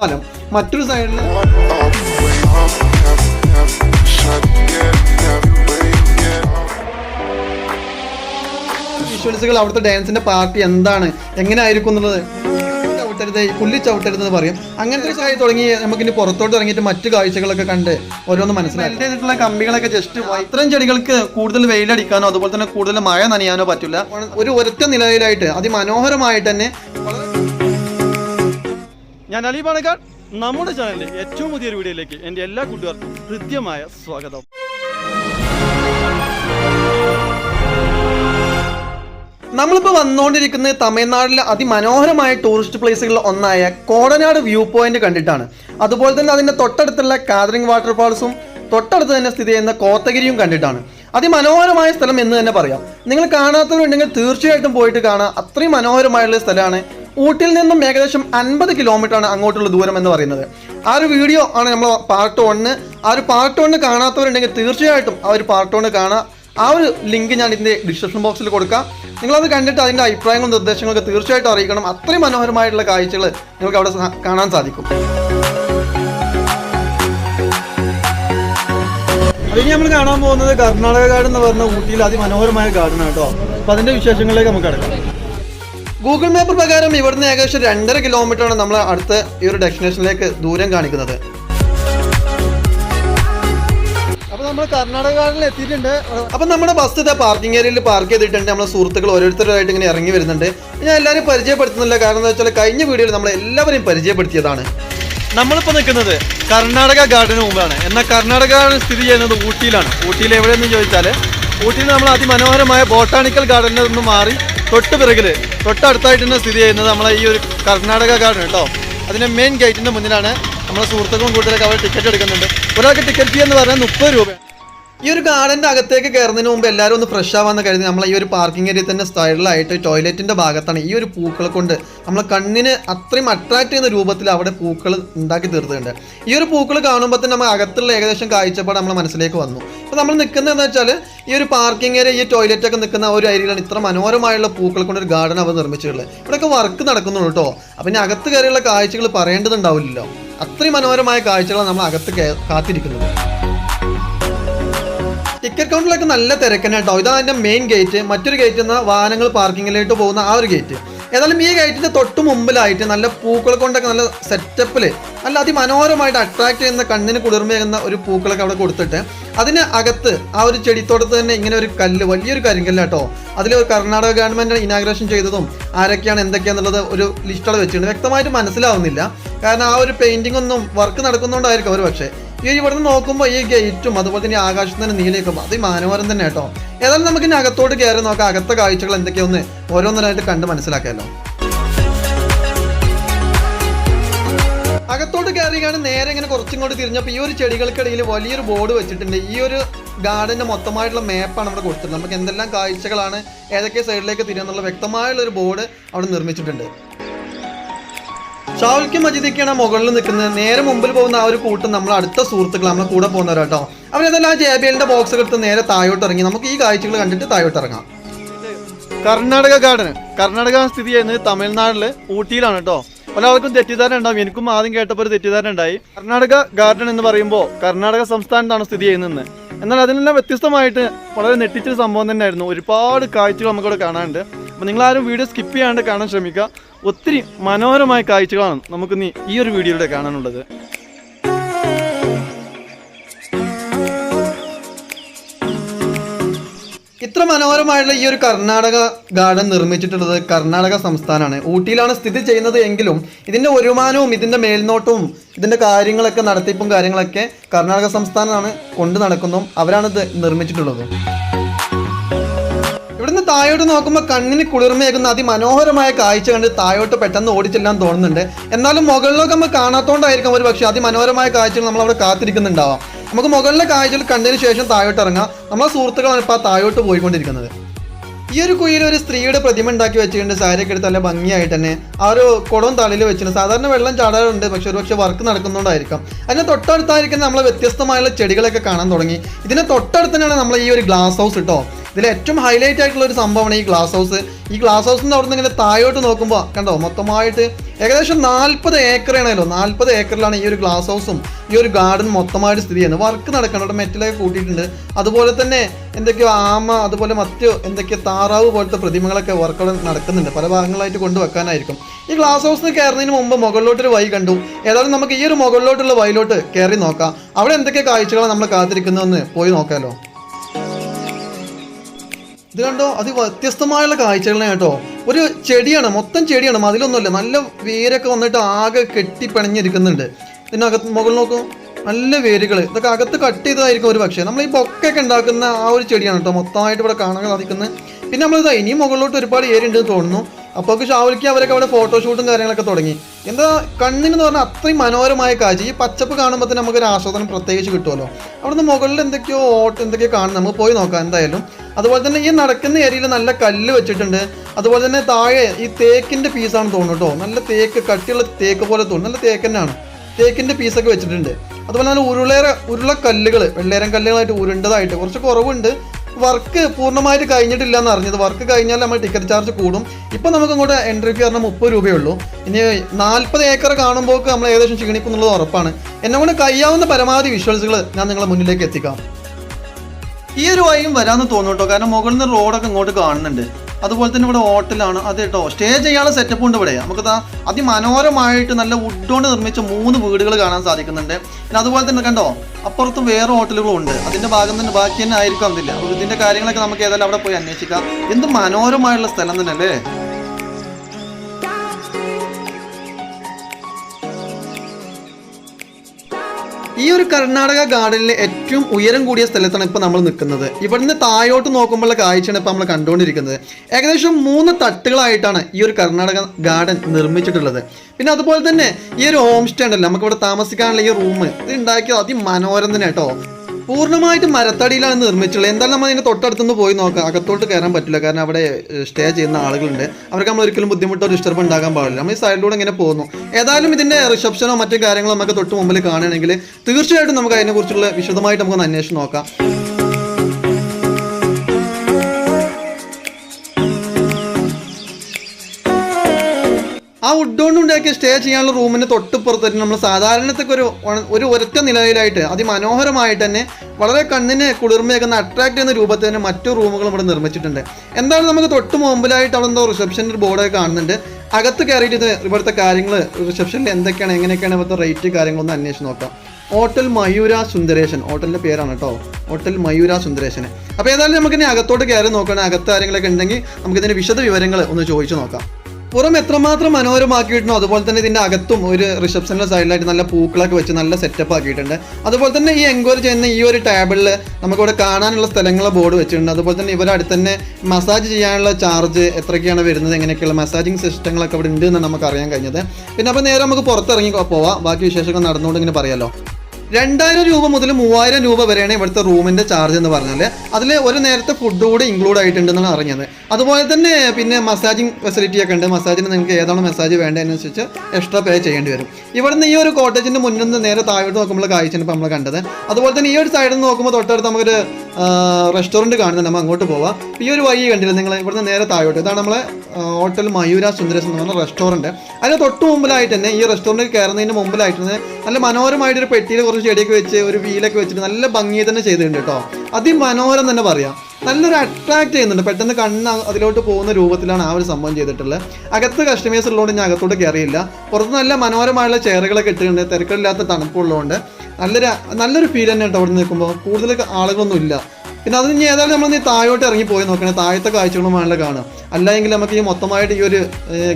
പാലം. മറ്റൊരു സൈഡിൽ വിഷ്വൽസുകൾ അവിടുത്തെ ഡാൻസിന്റെ പാർട്ടി എന്താണ്? എങ്ങനെ ആയിരിക്കും എന്നുള്ളത് ചവിട്ടരുത് ഈ പുല്ലി ചവിട്ടരുത് എന്ന് പറയും. അങ്ങനത്തെ കാര്യം തുടങ്ങി നമുക്ക് ഇനി പുറത്തോട്ട് ഇറങ്ങിയിട്ട് മറ്റു കാഴ്ചകളൊക്കെ കണ്ട് ഓരോന്ന് മനസ്സിലായിട്ടുള്ള കമ്പികളൊക്കെ ജസ്റ്റ് ഇത്രയും ചെടികൾക്ക് കൂടുതൽ വെയിലടിക്കാനോ അതുപോലെ തന്നെ കൂടുതൽ മഴ നനയാനോ പറ്റില്ല. ഒരു ഒരൊറ്റ നിലയിലായിട്ട് അതിമനോഹരമായിട്ട് തന്നെ ഞാൻ അലി പാണക്കാർ നമ്മുടെ ചാനലിലെ ഏറ്റവും പുതിയൊരു വീഡിയോയിലേക്ക് എന്റെ എല്ലാ കൂട്ടുകാർക്കും ഹൃദ്യമായ സ്വാഗതം. നമ്മളിപ്പോൾ വന്നുകൊണ്ടിരിക്കുന്നത് തമിഴ്നാട്ടിലെ അതിമനോഹരമായ ടൂറിസ്റ്റ് പ്ലേസുകളിൽ ഒന്നായ കോടനാട് വ്യൂ പോയിന്റ് കണ്ടിട്ടാണ്. അതുപോലെ തന്നെ അതിന്റെ തൊട്ടടുത്തുള്ള കാതറിംഗ് വാട്ടർഫാൾസും തൊട്ടടുത്ത് തന്നെ സ്ഥിതി ചെയ്യുന്ന കോത്തഗിരിയും കണ്ടിട്ടാണ്. അതിമനോഹരമായ സ്ഥലം എന്ന് തന്നെ പറയാം. നിങ്ങൾ കാണാത്തവരുണ്ടെങ്കിൽ തീർച്ചയായിട്ടും പോയിട്ട് കാണാം. അത്രയും മനോഹരമായുള്ള സ്ഥലമാണ് ഊട്ടിയിൽ നിന്നും ഏകദേശം അൻപത് ആണ് അങ്ങോട്ടുള്ള ദൂരം എന്ന് പറയുന്നത്. ആ ഒരു വീഡിയോ ആണ് നമ്മൾ പാർട്ട് വണ്ണ് ആ ഒരു പാർട്ട് വണ്ണ് കാണാത്തവരുണ്ടെങ്കിൽ തീർച്ചയായിട്ടും ആ ഒരു പാർട്ട് വണ്ണ് കാണാം. ആ ഒരു ലിങ്ക് ഞാൻ ഇതിന്റെ ഡിസ്ക്രിപ്ഷൻ ബോക്സിൽ കൊടുക്കാം. നിങ്ങളത് കണ്ടിട്ട് അതിന്റെ അഭിപ്രായങ്ങളും നിർദ്ദേശങ്ങളൊക്കെ തീർച്ചയായിട്ടും അറിയിക്കണം. അത്രയും മനോഹരമായിട്ടുള്ള കാഴ്ചകൾ നിങ്ങൾക്ക് അവിടെ കാണാൻ സാധിക്കും. ഇനി നമ്മൾ കാണാൻ പോകുന്നത് കർണാടക ഗാർഡൻ എന്ന് പറഞ്ഞ ഊട്ടിയിൽ അതിമനോഹരമായ ഗാർഡൻ കേട്ടോ. അപ്പോൾ അതിന്റെ വിശേഷങ്ങളിലേക്ക് നമുക്ക് കിടക്കാം. ഗൂഗിൾ മാപ്പ് പ്രകാരം ഇവിടുന്ന് ഏകദേശം രണ്ടര കിലോമീറ്റർ ആണ് നമ്മൾ അടുത്ത ഈ ഒരു ഡെസ്റ്റിനേഷനിലേക്ക് ദൂരം കാണിക്കുന്നത്. അപ്പോൾ നമ്മൾ കർണാടക ഗാർഡനിൽ എത്തിയിട്ടുണ്ട്. അപ്പോൾ നമ്മുടെ ബസ് ഇതാ പാർക്കിംഗ് ഏരിയയിൽ പാർക്ക് ചെയ്തിട്ടുണ്ട്. നമ്മളെ സുഹൃത്തുക്കൾ ഓരോരുത്തരായിട്ട് ഇങ്ങനെ ഇറങ്ങി വരുന്നുണ്ട്. ഞാൻ എല്ലാവരും പരിചയപ്പെടുത്തുന്നില്ല. കാരണം എന്താ വെച്ചാൽ കഴിഞ്ഞ വീഡിയോയിൽ നമ്മൾ എല്ലാവരെയും പരിചയപ്പെടുത്തിയതാണ്. നമ്മളിപ്പോൾ നിൽക്കുന്നത് കർണാടക ഗാർഡന് മുമ്പാണ്. എന്നാൽ കർണാടക ഗാർഡൻ സ്ഥിതി ചെയ്യുന്നത് ഊട്ടിയിലാണ്. ഊട്ടിയിൽ എവിടെയെന്ന് ചോദിച്ചാൽ ഊട്ടിയിൽ നമ്മൾ അതിമനോഹരമായ ബോട്ടാണിക്കൽ ഗാർഡനിൽ നിന്ന് മാറി തൊട്ട് പിറകിൽ തൊട്ടടുത്തായിട്ട് തന്നെ സ്ഥിതി ചെയ്യുന്നത് നമ്മളെ ഈ ഒരു കർണാടക ഗാർഡൻ കേട്ടോ അതിന്റെ മെയിൻ ഗേറ്റിന്റെ മുന്നിലാണ് നമ്മളെ സുഹൃത്തുക്കളും കൂടുതലൊക്കെ അവർ ടിക്കറ്റ് എടുക്കുന്നുണ്ട്. ഒരാൾക്ക് ടിക്കറ്റ് ഫീ എന്ന് പറഞ്ഞാൽ മുപ്പത് രൂപ ഈ ഒരു ഗാർഡന്റെ അകത്തേക്ക് കയറുന്നതിന് മുമ്പ് എല്ലാവരും ഒന്ന് ഫ്രഷ് ആവാന്ന് കരുതി. നമ്മൾ ഈ ഒരു പാർക്കിംഗ് ഏരിയ തന്നെ സ്റ്റൈലിലായിട്ട് ടോയ്ലറ്റിന്റെ ഭാഗത്താണ് ഈ ഒരു പൂക്കളെ കൊണ്ട് നമ്മളെ കണ്ണിന് അത്രയും അട്രാക്റ്റ് ചെയ്യുന്ന രൂപത്തിൽ അവിടെ പൂക്കൾ ഉണ്ടാക്കി തീർത്തിട്ടുണ്ട്. ഈ ഒരു പൂക്കൾ കാണുമ്പോൾ തന്നെ നമ്മൾ അകത്തുള്ള ഏകദേശം കാഴ്ചപ്പാട് നമ്മളെ മനസ്സിലേക്ക് വന്നു. അപ്പോൾ നമ്മൾ നിൽക്കുന്നത് എന്താ വെച്ചാൽ ഈ ഒരു പാർക്കിംഗ് ഏരിയ ഈ ടോയ്ലറ്റ് ഒക്കെ നിൽക്കുന്ന ഒരു ഏരിയയിലാണ് ഇത്ര മനോഹരമായുള്ള പൂക്കൾ കൊണ്ട് ഒരു ഗാർഡൻ അവർ നിർമ്മിച്ചിട്ടുള്ളത്. ഇവിടെയൊക്കെ വർക്ക് നടക്കുന്നുള്ളൂ കേട്ടോ അപ്പം ഇനി അകത്ത് കയറിയുള്ള കാഴ്ചകൾ പറയേണ്ടതുണ്ടാവില്ലല്ലോ. അത്രയും മനോഹരമായ കാഴ്ചകളാണ് നമ്മൾ അകത്ത് കാത്തിരിക്കുന്നത്. ടിക്കറ്റ് കൗണ്ടറിലൊക്കെ നല്ല തിരക്കന്നെ കേട്ടോ ഇതാണ് അതിന്റെ മെയിൻ ഗേറ്റ് മറ്റൊരു ഗേറ്റ് എന്ന വാഹനങ്ങൾ പാർക്കിങ്ങിലേക്ക് പോകുന്ന ആ ഒരു ഗേറ്റ് ഏതായാലും ഈ ഗേറ്റിന്റെ തൊട്ട് മുമ്പിലായിട്ട് നല്ല പൂക്കൾ കൊണ്ടൊക്കെ നല്ല സെറ്റപ്പിൽ നല്ല അതിമനോഹരമായിട്ട് അട്രാക്ട് ചെയ്യുന്ന കണ്ണിന് കുളിർമയേകുന്ന ഒരു പൂക്കളൊക്കെ അവിടെ കൊടുത്തിട്ട് അതിന് അകത്ത് ആ ഒരു ചെടിത്തോട്ടത്ത് തന്നെ ഇങ്ങനെ ഒരു കല്ല് വലിയൊരു കരിങ്കല്ല് കേട്ടോ അതിൽ കർണാടക ഗവൺമെന്റ് ഇനാഗ്രേഷൻ ചെയ്തതും ആരൊക്കെയാണ് എന്തൊക്കെയാന്നുള്ളത് ഒരു ലിസ്റ്റോടെ വെച്ചിട്ടുണ്ട്. വ്യക്തമായിട്ട് മനസ്സിലാവുന്നില്ല. കാരണം ആ ഒരു പെയിന്റിംഗ് ഒന്നും വർക്ക് നടക്കുന്നതുകൊണ്ടായിരിക്കും അവർ പക്ഷേ. ഈ ഇവിടുന്ന് നോക്കുമ്പോൾ ഈ ഗേറ്റും അതുപോലെ തന്നെ ആകാശത്ത് തന്നെ നീലയൊക്കെ അത് മനോഹരം തന്നെ കേട്ടോ. ഏതായാലും നമുക്ക് ഇനി അകത്തോട്ട് കയറി നോക്കാം. അകത്തെ കാഴ്ചകൾ എന്തൊക്കെയൊന്ന് ഓരോന്നരായിട്ട് കണ്ട് മനസ്സിലാക്കാമല്ലോ അകത്തോട്ട് കയറിയാണ് നേരെ ഇങ്ങനെ കുറച്ചും കൂടി തിരിഞ്ഞപ്പോൾ ഈ ഒരു ചെടികൾക്കിടയിൽ വലിയൊരു ബോർഡ് വെച്ചിട്ടുണ്ട്. ഈ ഒരു ഗാർഡന്റെ മൊത്തമായിട്ടുള്ള മാപ്പാണ് അവിടെ കൊടുത്തിട്ടുള്ളത്. നമുക്ക് എന്തെല്ലാം കാഴ്ചകളാണ് ഏതൊക്കെ സൈഡിലേക്ക് തിരിയാന്നുള്ള വ്യക്തമായുള്ള ഒരു ബോർഡ് അവിടെ നിർമ്മിച്ചിട്ടുണ്ട്. ഷാവുൽക്കും മജിദിക്കാണ് മുകളിൽ നിൽക്കുന്നത്. നേരെ മുമ്പിൽ പോകുന്ന ആ ഒരു കൂട്ടം നമ്മൾ അടുത്ത സുഹൃത്തുക്കൾ നമ്മളെ കൂടെ പോകുന്നവരാട്ടോ അവരെന്തായാലും ആ ജെ ബി എല്ലിന്റെ ബോക്സ് എടുത്ത് നേരെ താഴോട്ട് ഇറങ്ങി. നമുക്ക് ഈ കാഴ്ചകൾ കണ്ടിട്ട് താഴോട്ട് ഇറങ്ങാം. കർണാടക ഗാർഡൻ കർണാടക സ്ഥിതി ചെയ്യുന്നത് തമിഴ്നാട്ടിൽ ഊട്ടിയിലാണ് കേട്ടോ പല ആൾക്കും തെറ്റിദ്ധാരണ ഉണ്ടാവും. എനിക്കും ആദ്യം കേട്ടപ്പോൾ ഒരു തെറ്റിദ്ധാരണ ഉണ്ടായി. കർണാടക ഗാർഡൻ എന്ന് പറയുമ്പോൾ കർണാടക സംസ്ഥാനത്താണ് സ്ഥിതി ചെയ്യുന്നത്. എന്നാൽ അതിനെല്ലാം വ്യത്യസ്തമായിട്ട് വളരെ നെട്ടിച്ചൊരു സംഭവം തന്നെയായിരുന്നു. ഒരുപാട് കാഴ്ചകൾ നമുക്കിവിടെ കാണാനുണ്ട്. അപ്പോൾ നിങ്ങളാരും വീഡിയോ സ്കിപ്പ് ചെയ്യാണ്ട് കാണാൻ ശ്രമിക്കുക. ഒത്തിരി മനോഹരമായ കാഴ്ചകളാണ് നമുക്ക് നീ ഈ ഒരു വീഡിയോയിലൂടെ കാണാനുള്ളത്. ഇത്ര മനോഹരമായുള്ള ഈ ഒരു കർണാടക ഗാർഡൻ നിർമ്മിച്ചിട്ടുള്ളത് കർണാടക സംസ്ഥാനമാണ്. ഊട്ടിയിലാണ് സ്ഥിതി ചെയ്യുന്നത് എങ്കിലും ഇതിന്റെ വരുമാനവും ഇതിന്റെ മേൽനോട്ടവും ഇതിന്റെ കാര്യങ്ങളൊക്കെ നടത്തിപ്പും കാര്യങ്ങളൊക്കെ കർണാടക സംസ്ഥാനമാണ് കൊണ്ടു നടക്കുന്നതും അവരാണിത് നിർമ്മിച്ചിട്ടുള്ളതും. താഴോട്ട് നോക്കുമ്പോൾ കണ്ണിന് കുളിർമയേക്കുന്ന അതിമനോഹരമായ കാഴ്ച കണ്ട് താഴോട്ട് പെട്ടെന്ന് ഓടിച്ചെല്ലാൻ തോന്നുന്നുണ്ട്. എന്നാലും മുകളിലൊക്കെ നമ്മൾ കാണാത്തോണ്ടായിരിക്കും ഒരു പക്ഷേ അതിമനോഹരമായ കാഴ്ചകൾ നമ്മൾ അവിടെ കാത്തിരിക്കുന്നുണ്ടാവാം. നമുക്ക് മുകളിലെ കാഴ്ചകൾ കണ്ടതിന് ശേഷം താഴോട്ട് ഇറങ്ങാം. നമ്മളെ സുഹൃത്തുക്കളാണ് ഇപ്പോൾ ആ താഴോട്ട് പോയിക്കൊണ്ടിരിക്കുന്നത്. ഈ ഒരു കുയിൽ ഒരു സ്ത്രീയുടെ പ്രതിമ ഉണ്ടാക്കി വെച്ചിട്ടുണ്ട്. സാരിയൊക്കെ എടുത്ത് നല്ല ഭംഗിയായിട്ട് തന്നെ. ആ ഒരു കുടവും തളിയിൽ വെച്ചിട്ടുണ്ട്. സാധാരണ വെള്ളം ചാടാറുണ്ട്. പക്ഷെ ഒരു പക്ഷേ വർക്ക് നടക്കുന്നുണ്ടായിരിക്കാം അതിന് തൊട്ടടുത്തായിരിക്കും നമ്മളെ വ്യത്യസ്തമായുള്ള ചെടികളൊക്കെ കാണാൻ തുടങ്ങി. ഇതിന് തൊട്ടടുത്ത് തന്നെയാണ് നമ്മൾ ഈ ഒരു ഗ്ലാസ് ഹൗസ് കേട്ടോ ഇതിൽ ഏറ്റവും ഹൈലൈറ്റ് ആയിട്ടുള്ള ഒരു സംഭവമാണ് ഈ ഗ്ലാസ് ഹൗസ് ഈ ഗ്ലാസ് ഹൗസിന്റെ അവിടെ നിന്ന് ഇങ്ങനെ താഴോട്ട് നോക്കുമ്പോൾ കണ്ടോ? മൊത്തമായിട്ട് ഏകദേശം നാൽപ്പത് ഏക്കറാണല്ലോ നാൽപ്പത് ഏക്കറിലാണ് ഈ ഒരു ഗ്ലാസ് ഹൗസും ഈ ഒരു ഗാർഡൻ മൊത്തമായിട്ട് സ്ഥിതി ചെയ്യുന്നത്. വർക്ക് നടക്കണം മെറ്റലൊക്കെ കൂട്ടിയിട്ടുണ്ട്. അതുപോലെ തന്നെ എന്തൊക്കെയോ ആമ അതുപോലെ മറ്റു എന്തൊക്കെയോ താറാവ് പോലത്തെ പ്രതിമകളൊക്കെ വർക്ക് നടക്കുന്നുണ്ട്. പല ഭാഗങ്ങളായിട്ട് കൊണ്ടുവെക്കാനായിരിക്കും. ഈ ഗ്ലാസ് ഹൗസിൽ കയറുന്നതിന് മുമ്പ് മുകളിലോട്ടൊരു വഴി കണ്ടു. ഏതായാലും നമുക്ക് ഈ ഒരു മുകളിലോട്ടുള്ള വഴിയിലോട്ട് കയറി നോക്കാം. അവിടെ എന്തൊക്കെ കാഴ്ചകളാണ് നമ്മൾ കാത്തിരിക്കുന്നതെന്ന് പോയി നോക്കാമല്ലോ ഇത് കണ്ടോ? അത് വ്യത്യസ്തമായുള്ള കാഴ്ചകളാണ് കേട്ടോ. ഒരു ചെടിയാണ് മൊത്തം ചെടിയാണ്. അതിലൊന്നുമല്ല. നല്ല വേരൊക്കെ വന്നിട്ട് ആകെ കെട്ടിപ്പിണഞ്ഞിരിക്കുന്നുണ്ട്. ഇതിനകത്ത് മുകളിൽ നോക്കൂ. നല്ല വേരുകൾ ഇതൊക്കെ അകത്ത് കട്ട് ചെയ്തതായിരിക്കും ഒരു പക്ഷേ. നമ്മൾ ഈ ബൊക്കൊക്കെ ഉണ്ടാക്കുന്ന ആ ഒരു ചെടിയാണ് കേട്ടോ. മൊത്തമായിട്ട് ഇവിടെ കാണാൻ സാധിക്കുന്നത്. പിന്നെ നമ്മളിതാ ഇനിയും മുകളിലോട്ട് ഒരുപാട് ഏരിയുണ്ട് തോന്നുന്നു. അപ്പോൾ ഷാവുലിക്ക് അവരൊക്കെ അവിടെ ഫോട്ടോഷൂട്ടും കാര്യങ്ങളൊക്കെ തുടങ്ങി. എന്താ കണ്ണിന് എന്ന് പറഞ്ഞാൽ അത്രയും മനോഹരമായ കാഴ്ച. ഈ പച്ചപ്പ് കാണുമ്പോൾ തന്നെ നമുക്കൊരു ആസ്വാദനം പ്രത്യേകിച്ച് കിട്ടുമല്ലോ. അവിടുന്ന് മുകളിൽ എന്തൊക്കെയോ ഓട്ടം എന്തൊക്കെയോ കാണും. നമുക്ക് പോയി നോക്കാം എന്തായാലും. അതുപോലെ തന്നെ ഈ നടക്കുന്ന ഏരിയയിൽ നല്ല കല്ല് വെച്ചിട്ടുണ്ട്. അതുപോലെ തന്നെ താഴെ ഈ തേക്കിന്റെ പീസാണ് തോന്നുന്നു കേട്ടോ. നല്ല തേക്ക് കട്ടിയുള്ള തേക്ക് പോലെ തോന്നുന്നു. നല്ല തേക്ക് തന്നെയാണ്. തേക്കിന്റെ പീസൊക്കെ വെച്ചിട്ടുണ്ട്. അതുപോലെ നല്ല ഉരുളേര ഉരുള കല്ലുകൾ വെള്ളേരം കല്ലുകളായിട്ട് ഉരുണ്ടതായിട്ട് കുറച്ച് കുറവുണ്ട്. വർക്ക് പൂർണമായിട്ട് കഴിഞ്ഞിട്ടില്ല എന്ന് അറിഞ്ഞത്. വർക്ക് കഴിഞ്ഞാൽ നമ്മൾ ടിക്കറ്റ് ചാർജ് കൂടും. ഇപ്പം നമുക്ക് അങ്ങോട്ട് എൻട്രി ഫീ പറഞ്ഞാൽ മുപ്പത് രൂപയേ ഉള്ളൂ ഇനി നാൽപ്പത് ഏക്കർ കാണുമ്പോൾ നമ്മൾ ഏകദേശം ക്ഷീണിക്കും എന്നുള്ളത് ഉറപ്പാണ്. എന്നെ കൊണ്ട് കഴിയാവുന്ന പരമാവധി വിഷ്വൽസുകൾ ഞാൻ നിങ്ങളുടെ മുന്നിലേക്ക് എത്തിക്കാം. ഈ ഒരു വഴിയും വരാമെന്ന് തോന്നുന്നു കേട്ടോ. കാരണം മുകളിൽ നിന്ന് റോഡൊക്കെ ഇങ്ങോട്ട് കാണുന്നുണ്ട്. അതുപോലെ തന്നെ ഇവിടെ ഹോട്ടലാണ്. അത് കേട്ടോ സ്റ്റേ ചെയ്യാനുള്ള സെറ്റപ്പ് ഉണ്ട് ഇവിടെ. നമുക്ക് അതിമനോഹരമായിട്ട് നല്ല വുഡ് കൊണ്ട് നിർമ്മിച്ച മൂന്ന് വീടുകൾ കാണാൻ സാധിക്കുന്നുണ്ട്. പിന്നെ അതുപോലെ തന്നെ കണ്ടോ അപ്പുറത്തും വേറെ ഹോട്ടലുകളും ഉണ്ട്. അതിന്റെ ഭാഗം തന്നെ ബാക്കി തന്നെ ആയിരിക്കും അതില്ല ഇതിന്റെ കാര്യങ്ങളൊക്കെ നമുക്ക് ഏതായാലും അവിടെ പോയി അന്വേഷിക്കാം. എന്ത് മനോഹരമായുള്ള സ്ഥലം തന്നെ അല്ലേ ഈ ഒരു കർണാടക ഗാർഡനിലെ ഏറ്റവും ഉയരം കൂടിയ സ്ഥലത്താണ് ഇപ്പോൾ നമ്മൾ നിൽക്കുന്നത്. ഇവിടുന്ന് താഴോട്ട് നോക്കുമ്പോഴുള്ള കാഴ്ചയാണ് ഇപ്പോൾ നമ്മൾ കണ്ടുകൊണ്ടിരിക്കുന്നത്. ഏകദേശം മൂന്ന് തട്ടുകളായിട്ടാണ് ഈ ഒരു കർണാടക ഗാർഡൻ നിർമ്മിച്ചിട്ടുള്ളത്. പിന്നെ അതുപോലെ തന്നെ ഈ ഒരു ഹോം സ്റ്റേ ഉണ്ടല്ലോ നമുക്ക് ഇവിടെ താമസിക്കാനുള്ള ഈ റൂം. ഇത് ഉണ്ടാക്കിയത് അതിമനോഹരം തന്നെ കേട്ടോ. പൂർണമായിട്ടും മരത്തടിയിലാണ് നിർമ്മിച്ചുള്ളത് എന്തായാലും നമ്മൾ അതിന്റെ തൊട്ടടുത്തുനിന്ന് പോയി നോക്കാം. അകത്തോട്ട് കയറാൻ പറ്റില്ല. കാരണം അവിടെ സ്റ്റേ ചെയ്യുന്ന ആളുകളുണ്ട്. അവർക്ക് നമ്മൾ ഒരിക്കലും ബുദ്ധിമുട്ടോ ഡിസ്റ്റർബ് ഉണ്ടാകാൻ പാടില്ല. നമ്മൾ ഈ സൈഡിലൂടെ ഇങ്ങനെ പോകുന്നു. ഏതായാലും ഇതിന്റെ റിസപ്ഷനോ മറ്റു കാര്യങ്ങളോ നമുക്ക് തൊട്ട് മുമ്പിൽ കാണുകയാണെങ്കിൽ തീർച്ചയായിട്ടും നമുക്ക് അതിനെക്കുറിച്ചുള്ള വിശദമായിട്ട് നമുക്കൊന്ന് അന്വേഷിച്ച് നോക്കാം. ആ വുഡ് കൊണ്ട് ഉണ്ടാക്കിയ സ്റ്റേ ചെയ്യാനുള്ള റൂമിന് തൊട്ടിപ്പുറത്ത് തന്നെ നമ്മൾ സാധാരണത്തൊക്കെ ഒരു ഒരു ഒരൊറ്റ നിലയിലായിട്ട് അതിമനോഹരമായിട്ട് തന്നെ വളരെ കണ്ണിന് കുളിർമയേക്കുന്ന അട്രാക്ട് ചെയ്യുന്ന രൂപത്തിൽ തന്നെ മറ്റു റൂമുകളും ഇവിടെ നിർമ്മിച്ചിട്ടുണ്ട്. എന്താണ് നമുക്ക് തൊട്ട് മുമ്പിലായിട്ട് അവിടെ എന്തോ റിസപ്ഷന്റെ ഒരു ബോർഡൊക്കെ കാണുന്നുണ്ട്. അകത്ത് കയറിയിട്ട് ഇത് ഇവിടുത്തെ കാര്യങ്ങൾ റിസപ്ഷനിൽ എന്തൊക്കെയാണ് എങ്ങനെയൊക്കെയാണ് ഇവിടുത്തെ റേറ്റ് കാര്യങ്ങളൊന്നും അന്വേഷിച്ച് നോക്കാം. ഹോട്ടൽ മയൂര സുന്ദരേശൻ. ഹോട്ടലിന്റെ പേരാണ് കേട്ടോ. ഹോട്ടൽ മയൂര സുന്ദരേശന് അപ്പോൾ ഏതായാലും നമുക്കിനി അകത്തോട്ട് കയറി നോക്കണം. അകത്ത് കാര്യങ്ങളൊക്കെ ഉണ്ടെങ്കിൽ നമുക്കിതിന്റെ വിശദ വിവരങ്ങൾ ഒന്ന് ചോദിച്ചു നോക്കാം. പുറം എത്രമാത്രം മനോഹരമാക്കിയിട്ടുണ്ടോ അതുപോലെ തന്നെ ഇതിന്റെ അകത്തും ഒരു റിസപ്ഷനിലെ സൈഡിലായിട്ട് നല്ല പൂക്കളൊക്കെ വെച്ച് നല്ല സെറ്റപ്പ് ആക്കിയിട്ടുണ്ട്. അതുപോലെ തന്നെ ഈ എൻക്വയറി ചെയ്യുന്ന ഈ ഒരു ടേബിളിൽ നമുക്കിവിടെ കാണാനുള്ള സ്ഥലങ്ങളെ ബോർഡ് വെച്ചിട്ടുണ്ട്. അതുപോലെ തന്നെ ഇവരുടെ അടുത്ത് തന്നെ മസാജ് ചെയ്യാനുള്ള ചാർജ് എത്രയൊക്കെയാണ് വരുന്നത് എങ്ങനെയൊക്കെയുള്ള മസാജിങ് സിസ്റ്റങ്ങളൊക്കെ ഇവിടെ ഉണ്ട് എന്ന് നമുക്ക് അറിയാൻ കഴിഞ്ഞത്. പിന്നെ അപ്പോൾ നേരെ നമുക്ക് പുറത്തിറങ്ങി പോവാം. ബാക്കി വിശേഷങ്ങൾ നടന്നുകൊണ്ട് ഇങ്ങനെ പറയാലോ. രണ്ടായിരം രൂപ മുതൽ മൂവായിരം രൂപ വരെയാണ് ഇവിടുത്തെ റൂമിന്റെ ചാർജ് എന്ന് പറഞ്ഞാൽ അതിൽ ഒരു നേരത്തെ ഫുഡ് കൂടെ ഇൻക്ലൂഡ് ആയിട്ടുണ്ടെന്നാണ് അറിഞ്ഞത്. അതുപോലെ തന്നെ പിന്നെ മസാജിങ് ഫെസിലിറ്റി ഒക്കെ ഉണ്ട്. മസാജിന് നിങ്ങൾക്ക് ഏതാണ് മസാജ് വേണ്ടതനുസരിച്ച് എക്സ്ട്രാ പേ ചെയ്യേണ്ടി വരും. ഇവിടുന്ന് ഈ ഒരു കോട്ടേജിന്റെ മുന്നിൽ നിന്ന് നേരെ താഴോട്ട് നോക്കുമ്പോൾ കാഴ്ചയാണ് ഇപ്പോൾ നമ്മൾ കണ്ടത്. അതുപോലെ തന്നെ ഈ ഒരു സൈഡിൽ നിന്ന് നോക്കുമ്പോൾ തൊട്ടടുത്ത് നമുക്കൊരു റെസ്റ്റോറന്റ് കാണുന്നുണ്ട് നമ്മൾ അങ്ങോട്ട് പോവാം. ഈ ഒരു വഴി കണ്ടില്ല നിങ്ങൾ ഇവിടുന്ന് നേരെ താഴോട്ട്. ഇതാണ് നമ്മളെ ഹോട്ടൽ മയൂര സുന്ദരസ് എന്ന് പറഞ്ഞ റെസ്റ്റോറന്റ് അതിന് തൊട്ട് മുമ്പിലായിട്ട് തന്നെ ഈ റെസ്റ്റോറന്റിൽ കയറുന്നതിന് മുമ്പിലായിട്ട് തന്നെ നല്ല മനോഹരമായിട്ട് ഒരു പെട്ടിയിൽ കുറച്ച് ചെടിയൊക്കെ വെച്ച് ഒരു വീലൊക്കെ വെച്ചിട്ട് നല്ല ഭംഗി തന്നെ ചെയ്തിട്ടുണ്ട് കേട്ടോ അതിമനോഹരം തന്നെ പറയാം. നല്ലൊരു അട്രാക്ട് ചെയ്യുന്നുണ്ട്. പെട്ടെന്ന് കണ്ണ് അതിലോട്ട് പോകുന്ന രൂപത്തിലാണ് ആ ഒരു സംഭവം ചെയ്തിട്ടുള്ളത്. അകത്ത് കസ്റ്റമേഴ്സ് ഉള്ളതുകൊണ്ട് ഞാൻ അകത്തോട്ട് കയറിയില്ല. പുറത്ത് നല്ല മനോഹരമായുള്ള ചെയറുകളൊക്കെ ഇട്ടിട്ടുണ്ട്. തിരക്കില്ലാത്ത തണുപ്പുള്ളതുകൊണ്ട്. നല്ലൊരു നല്ലൊരു ഫീൽ തന്നെ കേട്ടോ അവിടെ നിൽക്കുമ്പോൾ കൂടുതൽ ആളുകളൊന്നും ഇല്ല. പിന്നെ അത് ഇനി ഏതായാലും നമ്മൾ നീ താഴോട്ട് ഇറങ്ങി പോയി നോക്കണേ. താഴത്തെ കാഴ്ചകളും വേണ്ട കാണാം. അല്ലെങ്കിൽ നമുക്ക് ഈ മൊത്തമായിട്ട് ഈ ഒരു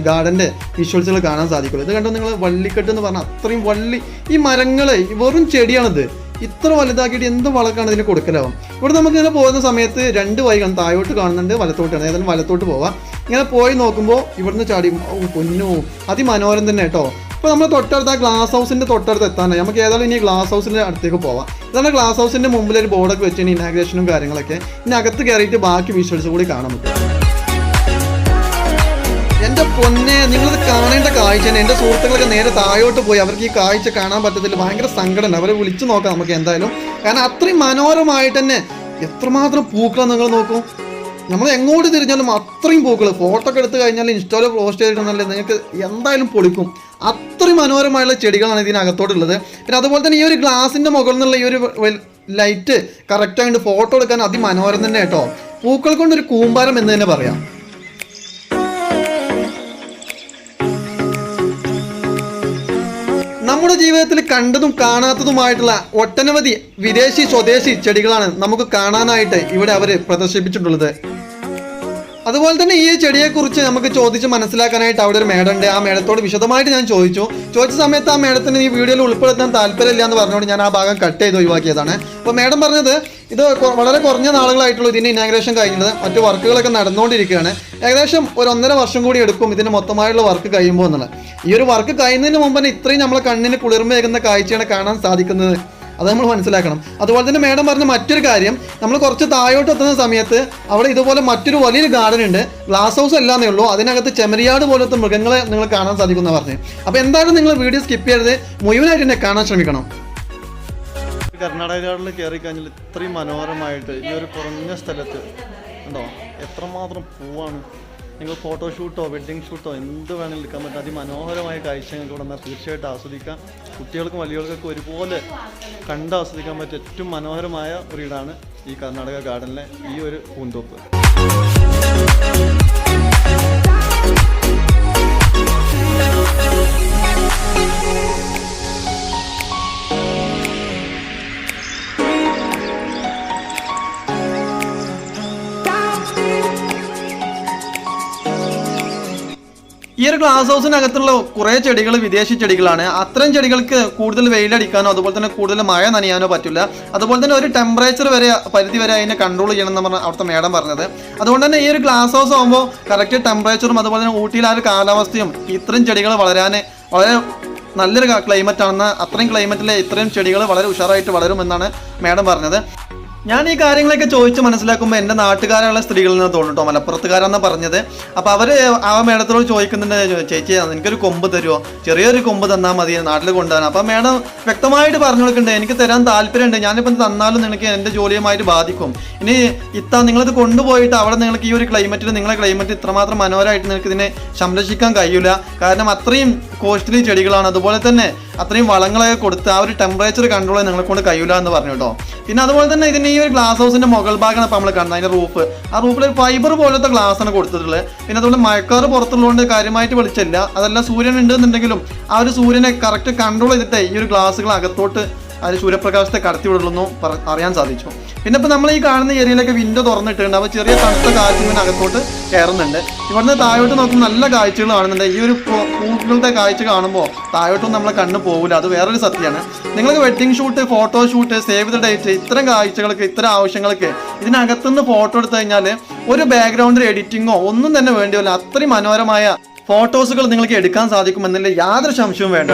ഗാർഡന്റെ വിഷ്വൽസുകൾ കാണാൻ സാധിക്കുള്ളൂ. ഇത് കണ്ടോ നിങ്ങൾ വള്ളിക്കെട്ട് എന്ന് പറഞ്ഞാൽ അത്രയും വള്ളി ഈ മരങ്ങൾ വെറും ചെടിയാണിത്. ഇത്ര വലുതാക്കിയിട്ട് എന്ത് വളക്കാണ് ഇതിന് കൊടുക്കലാവും? ഇവിടെ നമുക്ക് ഇങ്ങനെ പോകുന്ന സമയത്ത് രണ്ട് വൈകാണ് കാണും താഴോട്ട് കാണുന്നുണ്ട് വലത്തോട്ടാണ്. ഏതായാലും വലത്തോട്ട് പോവാം. ഇങ്ങനെ പോയി നോക്കുമ്പോൾ ഇവിടുന്ന് ചാടി ഓ പൊന്നു. അതിമനോഹരം തന്നെ കേട്ടോ. ഇപ്പോൾ നമ്മൾ തൊട്ടടുത്ത് ആ ഗ്ലാസ് ഹൗസിന്റെ തൊട്ടടുത്ത് എത്താനായി. നമുക്ക് ഏതായാലും ഇനി ഗ്ലാസ് ഹൗസിന്റെ അടുത്തേക്ക് പോവാം. ഇതാണ് ഗ്ലാസ് ഹൗസിന്റെ മുമ്പിൽ ഒരു ബോർഡൊക്കെ വെച്ചാണ് ഇനാഗ്രേഷനും കാര്യങ്ങളൊക്കെ ഇനി അകത്ത് കയറിയിട്ട് ബാക്കി വിഷ്വൽസ് കൂടി കാണാൻ പറ്റും. എന്റെ പൊന്നെ നിങ്ങളിത് കാണേണ്ട കാഴ്ച തന്നെ. എന്റെ സുഹൃത്തുക്കളൊക്കെ നേരെ താഴോട്ട് പോയി. അവർക്ക് ഈ കാഴ്ച കാണാൻ പറ്റത്തില്ല. ഭയങ്കര സങ്കടമുണ്ട് അവരെ വിളിച്ചു നോക്കാം നമുക്ക് എന്തായാലും. കാരണം അത്രയും മനോഹരമായിട്ട് തന്നെ എത്രമാത്രം പൂക്കളാണ് നിങ്ങൾ നോക്കൂ. നമ്മൾ എങ്ങോട്ട് തിരിഞ്ഞാലും അത്രയും പൂക്കൾ ഫോട്ടോ ഒക്കെ എടുത്തു കഴിഞ്ഞാൽ ഇൻസ്റ്റാളിൽ പോസ്റ്റ് ചെയ്തിട്ടുണ്ടെങ്കിൽ നിങ്ങൾക്ക് എന്തായാലും പൊളിക്കും. അത്രയും മനോഹരമായുള്ള ചെടികളാണ് ഇതിനകത്തോട്ടുള്ളത്. പിന്നെ അതുപോലെ തന്നെ ഈ ഒരു ഗ്ലാസിന്റെ മുകളിൽ നിന്നുള്ള ഈ ഒരു ലൈറ്റ് കറക്റ്റായിട്ട് ഫോട്ടോ എടുക്കാൻ അതിമനോഹരം തന്നെ കേട്ടോ. പൂക്കൾ കൊണ്ടൊരു കൂമ്പാരം എന്ന് തന്നെ പറയാം. നമ്മുടെ ജീവിതത്തിൽ കണ്ടതും കാണാത്തതുമായിട്ടുള്ള ഒട്ടനവധി വിദേശി സ്വദേശി ചെടികളാണ് നമുക്ക് കാണാനായിട്ട് ഇവിടെ അവർ പ്രദർശിപ്പിച്ചിട്ടുള്ളത്. അതുപോലെ തന്നെ ഈ ചെടിയെക്കുറിച്ച് നമുക്ക് ചോദിച്ച് മനസ്സിലാക്കാനായിട്ട് അവിടെ ഒരു മേഡം ഉണ്ട് ആ മേഡത്തോട് വിശദമായിട്ട് ഞാൻ ചോദിച്ചു. ചോദിച്ച സമയത്ത് ആ മേഡത്തിന് ഈ വീഡിയോയിൽ ഉൾപ്പെടുത്താൻ താല്പര്യമില്ല എന്ന് പറഞ്ഞുകൊണ്ട് ഞാൻ ആ ഭാഗം കട്ട് ചെയ്ത് ഒഴിവാക്കിയതാണ്. അപ്പോൾ മേഡം പറഞ്ഞത് ഇത് വളരെ കുറഞ്ഞ നാളുകളായിട്ടുള്ളൂ ഇതിന്റെ ഇനാഗ്രേഷൻ കഴിഞ്ഞത്. മറ്റ് വർക്കുകളൊക്കെ നടന്നുകൊണ്ടിരിക്കുകയാണ്. ഏകദേശം ഒരു ഒന്നര വർഷം കൂടി എടുക്കും ഇതിന് മൊത്തമായുള്ള വർക്ക് കഴിയുമ്പോൾ എന്നുള്ളത്. ഈ ഒരു വർക്ക് കഴിയുന്നതിന് മുമ്പ് തന്നെ ഇത്രയും നമ്മളെ കണ്ണിന് കുളിർമയേകുന്ന കാഴ്ചയാണ് കാണാൻ സാധിക്കുന്നത്. അത് നമ്മൾ മനസ്സിലാക്കണം. അതുപോലെ തന്നെ മേഡം പറഞ്ഞ മറ്റൊരു കാര്യം നമ്മൾ കുറച്ച് താഴോട്ട് എത്തുന്ന സമയത്ത് അവിടെ ഇതുപോലെ മറ്റൊരു വലിയൊരു ഗാർഡൻ ഉണ്ട്. ഗ്ലാസ് ഹൗസ് അല്ലാന്നേ ഉള്ളൂ. അതിനകത്ത് ചെമരിയാട് പോലത്തെ മൃഗങ്ങളെ നിങ്ങൾ കാണാൻ സാധിക്കുന്ന പറഞ്ഞു. അപ്പോൾ എന്തായാലും നിങ്ങൾ വീഡിയോ സ്കിപ്പ് ചെയ്യരുത്. മുഴുവനായിട്ട് എന്നെ കാണാൻ ശ്രമിക്കണം. കർണാടക ഗാർഡനിൽ കയറി കഴിഞ്ഞാൽ ഇത്രയും മനോഹരമായിട്ട് ഈ ഒരു കുറഞ്ഞ സ്ഥലത്ത് ഉണ്ടോ? എത്രമാത്രം പൂവാണ്? നിങ്ങൾ ഫോട്ടോഷൂട്ടോ വെഡ്ഡിംഗ് ഷൂട്ടോ എന്ത് വേണമെങ്കിലും എടുക്കാൻ പറ്റും. അതിമനോഹരമായ കാഴ്ച നിങ്ങൾക്ക് ഇവിടെ നിന്നാൽ തീർച്ചയായിട്ടും ആസ്വദിക്കാം. കുട്ടികൾക്കും വലിയവർക്കൊക്കെ ഒരുപോലെ കണ്ട് ആസ്വദിക്കാൻ പറ്റിയ ഏറ്റവും മനോഹരമായ ഒരു ഇടാണ് ഈ കർണാടക ഗാർഡനിലെ ഈ ഒരു പൂന്തോപ്പ്. ഗ്ലാസ് ഹൗസിനകത്തുള്ള കുറേ ചെടികൾ വിദേശ ചെടികളാണ്. അത്തരം ചെടികൾക്ക് കൂടുതൽ വെയിലടിക്കാനോ അതുപോലെ തന്നെ കൂടുതൽ മഴ നനയാനോ പറ്റില്ല. അതുപോലെ തന്നെ ഒരു ടെമ്പറേച്ചർ വരെ പരിധി വരെ അതിനെ കൺട്രോൾ ചെയ്യണം എന്ന് പറഞ്ഞ അവിടുത്തെ മേഡം പറഞ്ഞത്. അതുകൊണ്ട് തന്നെ ഈ ഒരു ഗ്ലാസ് ഹൗസ് ആകുമ്പോൾ കറക്റ്റ് ടെമ്പറേച്ചറും അതുപോലെ തന്നെ ഊട്ടിയിലെ ആ ഒരു കാലാവസ്ഥയും ഇത്രയും ചെടികൾ വളരാൻ വളരെ നല്ലൊരു ക്ലൈമറ്റ് ആണെന്ന് അത്രയും ക്ലൈമറ്റിലെ ഇത്രയും ചെടികൾ വളരെ ഉഷാറായിട്ട് വളരുമെന്നാണ് മേഡം പറഞ്ഞത്. ഞാൻ ഈ കാര്യങ്ങളൊക്കെ ചോദിച്ച് മനസ്സിലാക്കുമ്പോൾ എന്റെ നാട്ടുകാരുള്ള സ്ത്രീകളിൽ നിന്ന് തോന്നിട്ടോ മലപ്പുറത്തുകാരാന്ന് പറഞ്ഞത്. അപ്പോൾ അവർ ആ മേഡത്തിനോട് ചോദിക്കുന്നുണ്ട് ചേച്ചി എനിക്കൊരു കൊമ്പ് തരുമോ ചെറിയൊരു കൊമ്പ് തന്നാൽ മതി നാട്ടിൽ കൊണ്ടുവരാൻ. അപ്പോൾ മേഡം വ്യക്തമായിട്ട് പറഞ്ഞു കൊടുക്കുന്നുണ്ട് എനിക്ക് തരാൻ താല്പര്യമുണ്ട്. ഞാനിപ്പം തന്നാലും നിങ്ങൾക്ക് എന്റെ ജോലിയുമായിട്ട് ബാധിക്കും. ഇനി ഇത്ത നിങ്ങളിത് കൊണ്ടുപോയിട്ട് അവിടെ നിങ്ങൾക്ക് ഈ ഒരു ക്ലൈമറ്റിൽ നിങ്ങളെ ക്ലൈമറ്റ് ഇത്രമാത്രം മനോഹരമായിട്ട് നിങ്ങൾക്ക് ഇതിനെ സംരക്ഷിക്കാൻ കഴിയില്ല കാരണം അത്രയും കോസ്റ്റ്ലി ചെടികളാണ്. അതുപോലെ തന്നെ അത്രയും വളങ്ങളൊക്കെ കൊടുത്ത് ആ ഒരു ടെമ്പറേച്ചർ കൺട്രോൾ നിങ്ങളെ കൊണ്ട് കഴിയില്ല എന്ന് പറഞ്ഞു കേട്ടോ. പിന്നെ അതുപോലെ തന്നെ ഇതിന് ഈ ഒരു ഗ്ലാസ് ഹൗസിന്റെ മുകൾ ഭാഗമാണ് ഇപ്പോൾ നമ്മൾ കാണുന്നത് അതിന്റെ റൂഫ് ആ റൂഫിൽ ഫൈബർ പോലത്തെ ഗ്ലാസ് ആണ് കൊടുത്തിട്ടുള്ളത്. പിന്നെ അതുപോലെ മഴക്കാറ് പുറത്തുള്ളതുകൊണ്ട് കാര്യമായിട്ട് വെളിച്ചമില്ല. അതെല്ലാം സൂര്യൻ ഉണ്ടെന്നുണ്ടെങ്കിലും ആ ഒരു സൂര്യനെ കറക്റ്റ് കൺട്രോൾ ചെയ്തിട്ട് ഈ ഒരു ഗ്ലാസ്സുകൾ അകത്തോട്ട് അത് സൂര്യപ്രകാശത്തെ കടത്തി വിടുള്ളൂ പറ അറിയാൻ സാധിച്ചു. പിന്നെ ഇപ്പം നമ്മൾ ഈ കാണുന്ന ഏരിയയിലൊക്കെ വിൻഡോ തുറന്നിട്ടുണ്ട്. അപ്പോൾ ചെറിയ തണുത്ത കാറ്റ് ഇങ്ങനെ അകത്തോട്ട് കയറുന്നുണ്ട്. ഇവിടുന്ന് താഴോട്ട് നോക്കുമ്പോൾ നല്ല കാഴ്ചകൾ കാണുന്നുണ്ട്. ഈ ഒരു പൂക്കളുടെ കാഴ്ച കാണുമ്പോൾ താഴോട്ടും നമ്മളെ കണ്ണ് പോകില്ല അത് വേറൊരു സത്യമാണ്. നിങ്ങൾക്ക് wedding shoot photo shoot save the date ഇത്തരം കാഴ്ചകൾക്ക് ഇത്തരം ആവശ്യങ്ങൾക്ക് ഇതിനകത്തുനിന്ന് ഫോട്ടോ എടുത്തു കഴിഞ്ഞാൽ ഒരു ബാക്ക്ഗ്രൗണ്ടിൽ എഡിറ്റിങ്ങോ ഒന്നും തന്നെ വേണ്ടിയല്ല അത്രയും മനോഹരമായ ഫോട്ടോസുകൾ നിങ്ങൾക്ക് എടുക്കാൻ സാധിക്കുമെന്നതിൽ യാതൊരു സംശയവും വേണ്ട.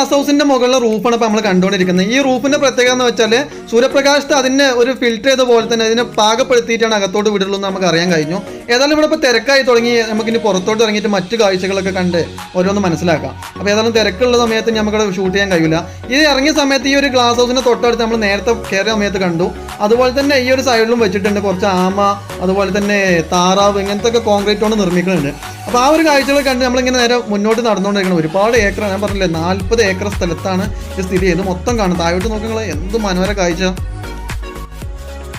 ഗ്ലാസ് ഹൗസിന്റെ മുകളിലെ റൂഫാണ് ഇപ്പോൾ നമ്മൾ കണ്ടുകൊണ്ടിരിക്കുന്നത്. ഈ റൂഫിന്റെ പ്രത്യേകത എന്ന് വെച്ചാൽ സൂര്യപ്രകാശത്തെ അതിനെ ഒരു ഫിൽറ്റർ ചെയ്ത പോലെ തന്നെ അതിനെ പാകപ്പെടുത്തിയിട്ടാണ് അകത്തോട്ട് വിടുള്ളൂ എന്ന് നമുക്ക് അറിയാൻ കഴിഞ്ഞു. ഏതായാലും ഇവിടെ ഇപ്പോൾ തിരക്കായി തുടങ്ങി. നമുക്ക് ഇനി പുറത്തോട്ട് ഇറങ്ങിയിട്ട് മറ്റു കാഴ്ചകളൊക്കെ കണ്ട് ഓരോന്ന് മനസ്സിലാക്കാം. അപ്പോൾ ഏതായാലും തിരക്കുള്ള സമയത്ത് നമുക്ക് ഷൂട്ട് ചെയ്യാൻ കഴിയില്ല. ഇത് ഇറങ്ങിയ സമയത്ത് ഈ ഒരു ഗ്ലാസ് ഹൗസിന്റെ തൊട്ടടുത്ത് നമ്മൾ നേരത്തെ കയറിയ സമയത്ത് കണ്ടു. അതുപോലെ തന്നെ ഈ ഒരു സൈഡിലും വെച്ചിട്ടുണ്ട് കുറച്ച് ആമ അതുപോലെ തന്നെ താറാവ് ഇങ്ങനത്തെ ഒക്കെ കോൺക്രീറ്റ് കൊണ്ട് നിർമ്മിക്കുന്നുണ്ട് അപ്പോൾ ആ ഒരു കാഴ്ചകൾ കണ്ട് നമ്മളിങ്ങനെ നേരെ മുന്നോട്ട് നടന്നുകൊണ്ടിരിക്കണം ഒരുപാട് ഏക്കർ ഞാൻ പറഞ്ഞില്ലേ നാൽപ്പത് ഏക്കർ സ്ഥലത്താണ് ഇത് സ്ഥിതി ചെയ്യുന്നത്. മൊത്തം കാണും. താഴോട്ട് നോക്കുന്നത് എന്ത് മനോഹര കാഴ്ച.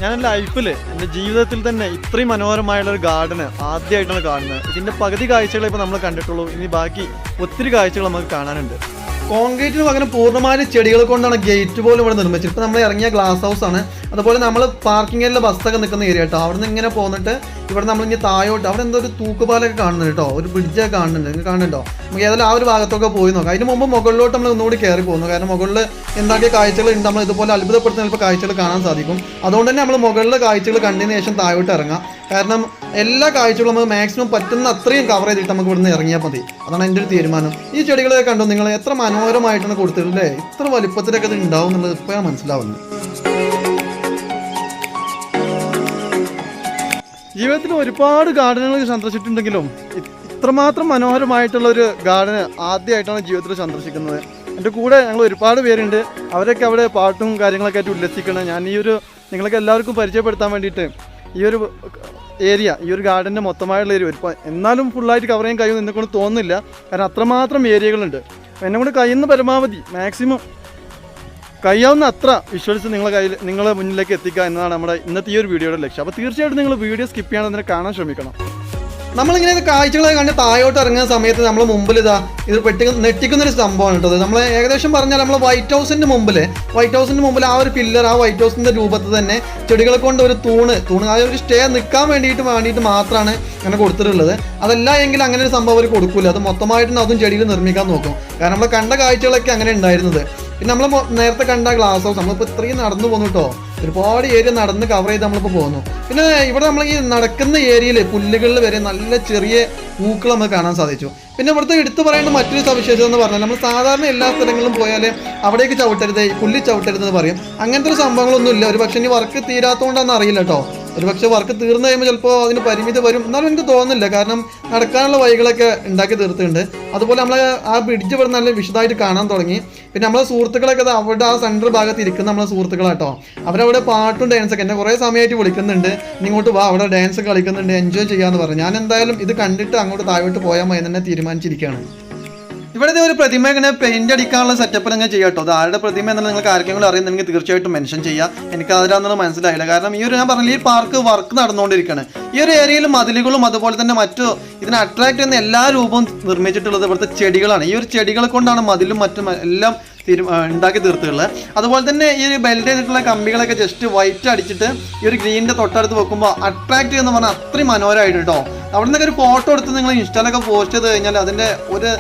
ഞാൻ എന്റെ ലൈഫിൽ എന്റെ ജീവിതത്തിൽ തന്നെ ഇത്രയും മനോഹരമായുള്ള ഒരു ഗാർഡന് ആദ്യമായിട്ടാണ് കാണുന്നത്. ഇതിന്റെ പകുതി കാഴ്ചകളെ ഇപ്പോൾ നമ്മൾ കണ്ടിട്ടുള്ളൂ. ഇനി ബാക്കി ഒത്തിരി കാഴ്ചകൾ നമുക്ക് കാണാനുണ്ട്. കോൺക്രീറ്റിന് പകരം പൂർണമായും ചെടികൾ കൊണ്ടാണ് ഗേറ്റ് പോലും ഇവിടെ നിർമ്മിച്ചത്. ഇപ്പം നമ്മൾ ഇറങ്ങിയ ഗ്ലാസ് ഹൗസ് ആണ്. അതുപോലെ നമ്മൾ പാർക്കിംഗ് ഏരിയയിലെ ബസ്സൊക്കെ നിൽക്കുന്ന ഏരിയ കേട്ടോ അവിടെ നിന്ന് ഇങ്ങനെ പോന്നിട്ട് ഇവിടെ നമ്മൾ ഇങ്ങനെ താഴോട്ട് അവിടെ എന്തോ ഒരു തൂക്കുപാലൊക്കെ കാണുന്നുണ്ട് കേട്ടോ ഒരു ബ്രിഡ്ജൊക്കെ കാണുന്നുണ്ട്. നിങ്ങൾക്ക് കാണുന്നുണ്ടോ നമുക്ക് ഏതായാലും ആ ഒരു ഭാഗത്തൊക്കെ പോയി നോക്കാം. അതിന് മുമ്പ് മുകളിലോട്ട് നമ്മൾ ഒന്നുകൂടി കയറി പോകുന്നു. കാരണം മുകളിൽ എന്താക്കിയ കാഴ്ചകൾ ഉണ്ട്. നമ്മൾ ഇതുപോലെ അത്ഭുതപ്പെടുത്തുന്ന ചിലപ്പോൾ കാഴ്ചകൾ കാണാൻ സാധിക്കും. അതുകൊണ്ട് തന്നെ നമ്മൾ മുകളിലെ കാഴ്ചകൾ കണ്ടതിന് ശേഷം താഴോട്ട് ഇറങ്ങാം. കാരണം എല്ലാ കാഴ്ചകളും നമുക്ക് മാക്സിമം പറ്റുന്ന അത്രയും കവർ ചെയ്തിട്ട് നമുക്ക് ഇവിടുന്ന് ഇറങ്ങിയാൽ മതി. അതാണ് എന്റെ ഒരു തീരുമാനം. ഈ ചെടികളൊക്കെ കണ്ടു നിങ്ങൾ എത്ര മനോഹരമായിട്ടാണ് കൊടുത്തിട്ടില്ലേ ഇത്ര വലിപ്പത്തിലൊക്കെ ഇത് ഉണ്ടാവും എന്നുള്ളത് ഇപ്പോഴാണ് മനസ്സിലാവുന്നത് ജീവിതത്തിൽ ഒരുപാട് ഗാർഡനുകൾ സന്ദർശിച്ചിട്ടുണ്ടെങ്കിലും ഇത്രമാത്രം മനോഹരമായിട്ടുള്ള ഒരു ഗാർഡൻ ആദ്യമായിട്ടാണ് ജീവിതത്തിൽ സന്ദർശിക്കുന്നത്. എന്റെ കൂടെ ഞങ്ങൾ ഒരുപാട് പേരുണ്ട്. അവരൊക്കെ അവിടെ പാട്ടും കാര്യങ്ങളൊക്കെ ആയിട്ട് ഉല്ലസിക്കണം ഞാൻ ഈ ഒരു നിങ്ങൾക്ക് എല്ലാവർക്കും പരിചയപ്പെടുത്താൻ വേണ്ടിയിട്ട് ഈ ഒരു ഏരിയ ഈ ഒരു ഗാർഡന്റെ മൊത്തമായുള്ള ഏരിയ ഒരു എന്നാലും ഫുള്ളായിട്ട് കവർ ചെയ്യാൻ കഴിയുമെന്ന് എന്നെക്കൊണ്ട് തോന്നുന്നില്ല. കാരണം അത്രമാത്രം ഏരിയകളുണ്ട്. എന്നെ കൊണ്ട് കഴിയുന്ന പരമാവധി മാക്സിമം കഴിയാവുന്ന അത്ര വിഷ്വൽസ് നിങ്ങളെ കയ്യിൽ നിങ്ങളെ മുന്നിലേക്ക് എത്തിക്കുക എന്നതാണ് നമ്മുടെ ഇന്നത്തെ ഈ ഒരു വീഡിയോയുടെ ലക്ഷ്യം. അപ്പോൾ തീർച്ചയായിട്ടും നിങ്ങൾ വീഡിയോ സ്കിപ്പ് ചെയ്യാതെ തന്നെ കാണാൻ ശ്രമിക്കണം. നമ്മളിങ്ങനെ കാഴ്ചകളെ കണ്ട് താഴോട്ട് ഇറങ്ങുന്ന സമയത്ത് നമ്മൾ മുമ്പിൽ ഇതാ ഇത് പെട്ടി നെട്ടിക്കുന്ന ഒരു സംഭവമാണ് കേട്ടോ നമ്മൾ ഏകദേശം പറഞ്ഞാൽ നമ്മൾ വൈറ്റ് ഹൗസിന്റെ മുമ്പിൽ വൈറ്റ് ഹൗസിന്റെ മുമ്പിൽ ആ ഒരു പില്ലർ ആ വൈറ്റ് ഹൗസിന്റെ രൂപത്തിൽ തന്നെ ചെടികളെ കൊണ്ട് ഒരു തൂണ് തൂണ് ആ ഒരു സ്റ്റേ നിൽക്കാൻ വേണ്ടിയിട്ട് വേണ്ടിയിട്ട് മാത്രമാണ് അങ്ങനെ കൊടുത്തിട്ടുള്ളത്. അതല്ല എങ്കിൽ അങ്ങനെ ഒരു സംഭവം അവർ കൊടുക്കില്ല അത് മൊത്തമായിട്ട് അതും ചെടിയിൽ നിർമ്മിക്കാൻ നോക്കും. കാരണം നമ്മൾ കണ്ട കാഴ്ചകളൊക്കെ അങ്ങനെ ഉണ്ടായിരുന്നത്. പിന്നെ നമ്മൾ നേരത്തെ കണ്ട ഗ്ലാസ് ഹൗസ് നമ്മളിപ്പോൾ ഇത്രയും നടന്നു പോന്നു കേട്ടോ ഒരുപാട് ഏരിയ നടന്ന് കവർ ചെയ്ത് നമ്മളിപ്പോൾ പോകുന്നു പിന്നെ ഇവിടെ നമ്മൾ ഈ നടക്കുന്ന ഏരിയയിൽ പുല്ലുകളിൽ വരെ നല്ല ചെറിയ പൂക്കൾ നമുക്ക് കാണാൻ സാധിച്ചു. പിന്നെ ഇവിടുത്തെ എടുത്തു പറയേണ്ട മറ്റൊരു സവിശേഷത എന്ന് പറഞ്ഞാൽ നമ്മൾ സാധാരണ എല്ലാ സ്ഥലങ്ങളിലും പോയാൽ അവിടേക്ക് ചവിട്ടരുത് പുല്ലി പുല്ല് ചവിട്ടരുത് എന്ന് പറയും. അങ്ങനത്തെ ഒരു സംഭവങ്ങളൊന്നും ഇല്ല ഒരു പക്ഷേ ഇനി വർക്ക് തീരാത്തതുകൊണ്ടാണെന്ന് അറിയില്ല കേട്ടോ ഒരു പക്ഷേ വർക്ക് തീർന്നു കഴിയുമ്പോൾ ചിലപ്പോൾ അതിന് പരിമിതി വരും. എന്നാലും എനിക്ക് തോന്നുന്നില്ല. കാരണം നടക്കാനുള്ള വഴികളൊക്കെ ഉണ്ടാക്കി തീർത്തിട്ടുണ്ട്. അതുപോലെ നമ്മൾ ആ ബ്രിഡ്ജ് ഇവിടെ നല്ല വിശദമായിട്ട് കാണാൻ തുടങ്ങി. പിന്നെ നമ്മളെ സുഹൃത്തുക്കളൊക്കെ അവിടെ ആ സെൻട്രൽ ഭാഗത്ത് ഇരിക്കുന്ന നമ്മളെ സുഹൃത്തുക്കളാട്ടോ അവരവിടെ പാട്ടും ഡാൻസൊക്കെ എന്നെ കുറേ സമയമായിട്ട് വിളിക്കുന്നുണ്ട്. ഇങ്ങോട്ട് വാ. അവിടെ ഡാൻസ് കളിക്കുന്നുണ്ട്. എൻജോയ് ചെയ്യാമെന്ന് പറഞ്ഞു. ഞാൻ എന്തായാലും ഇത് കണ്ടിട്ട് അങ്ങോട്ട് താഴോട്ട് പോയാൽ മതി തന്നെ തീരുമാനിച്ചിരിക്കുകയാണ്. ഇവിടെ ഒരു പ്രതിമ ഇങ്ങനെ പെയിന്റ് അടിക്കാനുള്ള സെറ്റപ്പ് നിങ്ങൾ ചെയ്യാം കേട്ടോ. അത് ആരുടെ പ്രതിമ എന്നുള്ള നിങ്ങൾക്ക് ആർക്കെങ്കിലും അറിയുന്നെങ്കിൽ തീർച്ചയായിട്ടും മെൻഷൻ ചെയ്യാം. എനിക്ക് അതിലാണെന്ന് മനസ്സിലായില്ല. കാരണം ഈ ഒരു ഞാൻ പറഞ്ഞില്ല ഈ പാർക്ക് വർക്ക് നടന്നുകൊണ്ടിരിക്കുകയാണ് ഈ ഒരു ഏരിയയിൽ മതിലുകളും അതുപോലെ തന്നെ മറ്റു ഇതിനെ അട്രാക്ട് ചെയ്യുന്ന എല്ലാ രൂപവും നിർമ്മിച്ചിട്ടുള്ളത് ഇവിടുത്തെ ചെടികളാണ്. ഈ ഒരു ചെടികളെ കൊണ്ടാണ് മതിലും മറ്റും എല്ലാം ഉണ്ടാക്കി തീർത്തുള്ളത് അതുപോലെ തന്നെ ഈ ഒരു ബെൽറ്റ് ചെയ്തിട്ടുള്ള കമ്പികളൊക്കെ ജസ്റ്റ് വൈറ്റ് അടിച്ചിട്ട് ഈ ഒരു ഗ്രീനിന്റെ തൊട്ടടുത്ത് വെക്കുമ്പോൾ അട്രാക്ട് ചെയ്യുന്ന പറഞ്ഞാൽ അത്രയും മനോഹരമായിട്ട് കേട്ടോ. അവിടെ നിന്നൊക്കെ ഒരു ഫോട്ടോ എടുത്ത് നിങ്ങൾ ഇൻസ്റ്റാലൊക്കെ പോസ്റ്റ് ചെയ്ത് കഴിഞ്ഞാൽ അതിന്റെ ഒരു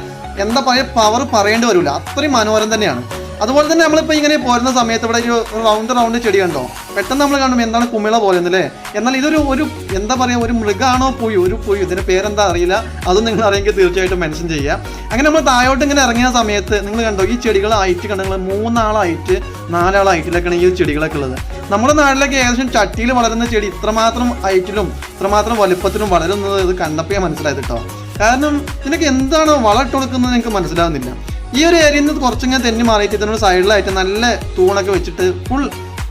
എന്താ പറയുക പവർ പറയേണ്ടി വരില്ല അത്രയും മനോഹരം തന്നെയാണ്. അതുപോലെ തന്നെ നമ്മളിപ്പോൾ ഇങ്ങനെ പോരുന്ന സമയത്ത് ഇവിടെ ഒരു റൗണ്ട് റൗണ്ട് ചെടി കണ്ടോ? പെട്ടെന്ന് നമ്മൾ കാണുമ്പോൾ എന്താണ് കുമിള പോലെ എന്നല്ലേ എന്നാൽ ഇതൊരു ഒരു എന്താ പറയുക ഒരു മൃഗമാണോ പുയു? ഒരു പുയു? ഇതിന്റെ പേരെന്താ അറിയില്ല. അതും നിങ്ങൾ അറിയെങ്കിൽ തീർച്ചയായിട്ടും മെൻഷൻ ചെയ്യുക. അങ്ങനെ നമ്മൾ താഴോട്ട് ഇങ്ങനെ ഇറങ്ങിയ സമയത്ത് നിങ്ങൾ കണ്ടോ ഈ ചെടികളായിട്ട് കണ്ടോ? നിങ്ങൾ മൂന്നാളായിട്ട് നാലാളായിട്ടിലൊക്കെയാണ് ഈ ചെടികളൊക്കെ ഉള്ളത്. നമ്മുടെ നാട്ടിലൊക്കെ ഏകദേശം ചട്ടിയിൽ വളരുന്ന ചെടി ഇത്രമാത്രം ഹൈറ്റിലും ഇത്രമാത്രം വലുപ്പത്തിലും വളരുന്നത് ഇത് കണ്ടപ്പോഴേ മനസ്സിലായത് കേട്ടോ കാരണം നിനക്ക് എന്താണ് വളമിട്ട് കൊടുക്കുന്നത് എനിക്ക് മനസ്സിലാവുന്നില്ല. ഈ ഒരു ഏരിയയിൽ നിന്ന് കുറച്ചിങ്ങനെ തെന്നി മാറിയിട്ട് ഇതിനൊരു സൈഡിലായിട്ട് നല്ല തൂണൊക്കെ വെച്ചിട്ട് ഫുൾ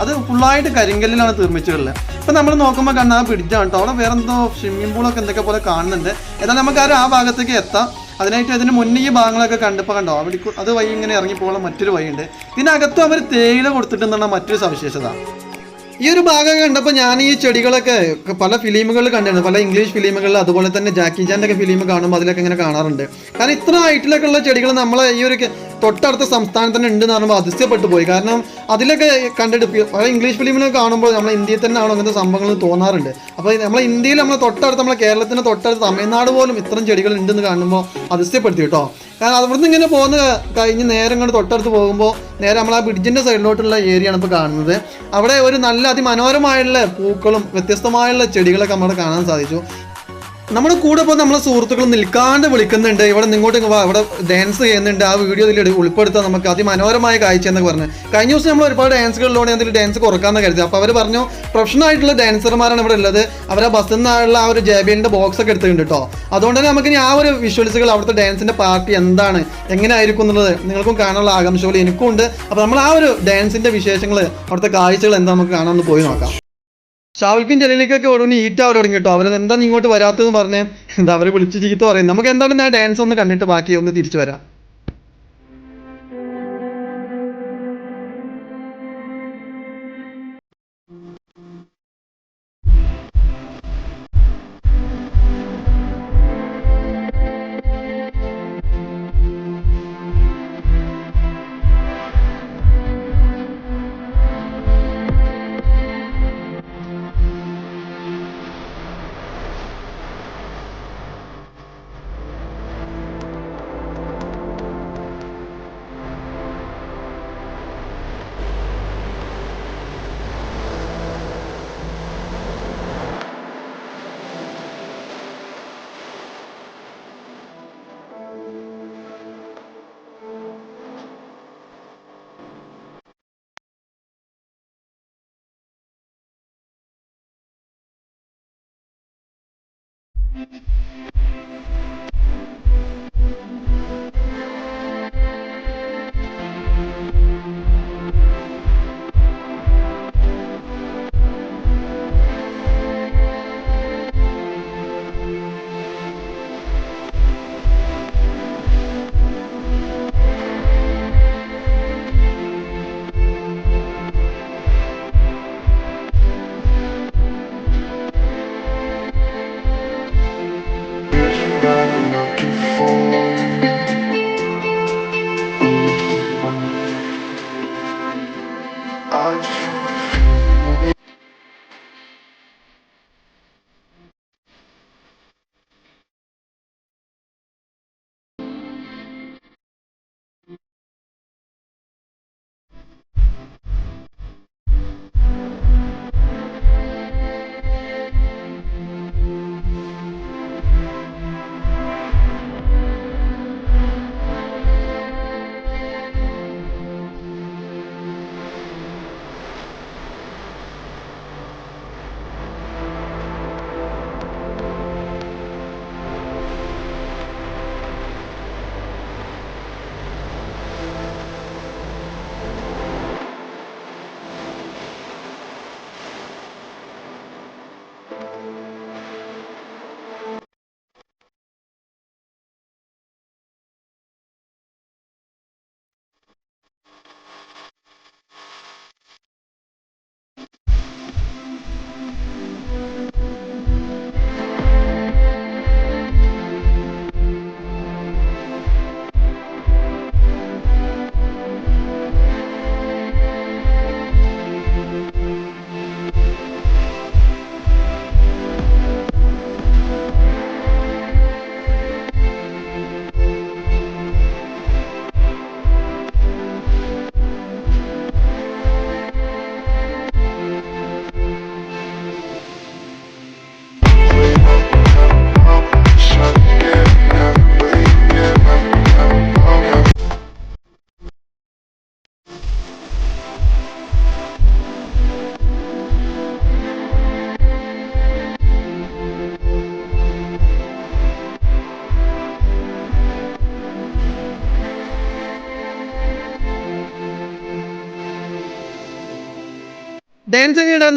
അത് ഫുള്ളായിട്ട് കരിങ്കല്ലിലാണ് തീർമിച്ചിട്ടുള്ളത് ഇപ്പം നമ്മൾ നോക്കുമ്പോൾ ആ ബ്രിഡ്ജാണ് കേട്ടോ അവിടെ വേറെ എന്തോ സ്വിമ്മിംഗ് പൂളൊക്കെ എന്തൊക്കെ പോലെ കാണുന്നുണ്ട്. എന്നാൽ നമുക്ക് ആ ഭാഗത്തേക്ക് എത്താം. അതിനായിട്ട് അതിന് മുന്നേ ഈ ഭാഗങ്ങളൊക്കെ കണ്ടപ്പോൾ കണ്ടോ? അവിടെ അത് വഴി ഇങ്ങനെ ഇറങ്ങി പോകാൻ മറ്റൊരു വഴിയുണ്ട്. ഇതിനകത്തും അവർ തേയില കൊടുത്തിട്ടുണ്ടെന്ന മറ്റൊരു സവിശേഷത. ഈ ഒരു ഭാഗം കണ്ടപ്പോൾ ഞാൻ ഈ ചെടികളൊക്കെ പല ഫിലിമുകളിൽ കണ്ടിരുന്നു. പല ഇംഗ്ലീഷ് ഫിലിമുകളിൽ അതുപോലെ തന്നെ ജാക്കി ചാന്റെ ഒക്കെ ഫിലിം കാണുമ്പോൾ അതിലൊക്കെ ഇങ്ങനെ കാണാറുണ്ട്. കാരണം ഇത്ര ഹൈറ്റിലൊക്കെ ഉള്ള ചെടികൾ നമ്മളെ ഈ ഒരു തൊട്ടടുത്ത സംസ്ഥാനം തന്നെ ഉണ്ട് എന്ന് പറയുമ്പോൾ അതിശയപ്പെട്ടു പോയി കാരണം അതിലൊക്കെ കണ്ടിട്ട് പല ഇംഗ്ലീഷ് ഫിലിമിലൊക്കെ കാണുമ്പോൾ നമ്മളെ ഇന്ത്യയിൽ തന്നെ ആണോ അങ്ങനത്തെ സംഭവങ്ങൾ തോന്നാറുണ്ട്. അപ്പോൾ നമ്മളെ ഇന്ത്യയിൽ നമ്മൾ തൊട്ടടുത്ത് നമ്മളെ കേരളത്തിന്റെ തൊട്ടടുത്ത് തമിഴ്നാട് പോലും ഇത്രയും ചെടികൾ ഉണ്ടെന്ന് കാണുമ്പോൾ അതിശയപ്പെടുത്തി കേട്ടോ. കാരണം അവിടുന്ന് ഇങ്ങനെ പോകുന്ന കഴിഞ്ഞ് നേരെ ഇങ്ങോട്ട് തൊട്ടടുത്ത് പോകുമ്പോൾ നേരെ നമ്മൾ ആ ബ്രിഡ്ജിന്റെ സൈഡിലോട്ടുള്ള ഏരിയയാണ് ഇപ്പോൾ കാണുന്നത്. അവിടെ ഒരു നല്ല അതിമനോഹരമായുള്ള പൂക്കളും വ്യത്യസ്തമായുള്ള ചെടികളൊക്കെ നമ്മൾ കാണാൻ സാധിച്ചു. നമ്മുടെ കൂടെ ഇപ്പോൾ നമ്മളെ സുഹൃത്തുക്കൾ നിൽക്കാണ്ട് വിളിക്കുന്നുണ്ട്. ഇവിടെ നിങ്ങോട്ട് ഇവിടെ ഡാൻസ് ചെയ്യുന്നുണ്ട്. ആ വീഡിയോ ഇതിൽ ഉൾപ്പെടുത്താൻ നമുക്ക് അതിമനോഹരമായ കാഴ്ച എന്നൊക്കെ പറഞ്ഞു. കഴിഞ്ഞ ദിവസം നമ്മൾ ഒരുപാട് ഡാൻസുകളിലൂടെ അതിൽ ഡാൻസ് കുറക്കാമെന്ന് കരുതി. അപ്പോൾ അവർ പറഞ്ഞു പ്രൊഫഷണൽ ആയിട്ടുള്ള ഡാൻസർമാരാണ് ഇവിടെ ഉള്ളത്. അവരെ ബസ്സിൽ നിന്നുള്ള ആ ഒരു ജേബിന്റെ ബോക്സ് ഒക്കെ എടുത്തിട്ടുണ്ട് കേട്ടോ അതുകൊണ്ട് തന്നെ നമുക്ക് ആ ഒരു വിഷ്വൽസുകൾ അവിടുത്തെ ഡാൻസിന്റെ പാർട്ടി എന്താണ്? എങ്ങനെ ആയിരിക്കും എന്നുള്ളത് നിങ്ങൾക്കും കാണാനുള്ള ആകാംക്ഷകൾ എനിക്കും ഉണ്ട് അപ്പോൾ നമ്മൾ ആ ഒരു ഡാൻസിന്റെ വിശേഷങ്ങൾ അവിടുത്തെ കാഴ്ചകൾ എന്താ നമുക്ക് കാണാമെന്ന് പോയി നോക്കാം. ഷാവുൽക്കും ജലീലിക്കൊക്കെ ഓരോന്ന് ഈറ്റ അവർ തുടങ്ങി കേട്ടോ. അവരത് എന്താ ഇങ്ങോട്ട് വരാത്തതെന്ന് പറഞ്ഞേ എന്താ അവരെ വിളിച്ച് ചീത്ത പറയും. നമുക്ക് എന്തായാലും ഞാൻ ഡാൻസ് ഒന്ന് കണ്ടിട്ട് ബാക്കി ഒന്ന് തിരിച്ചു വരാം.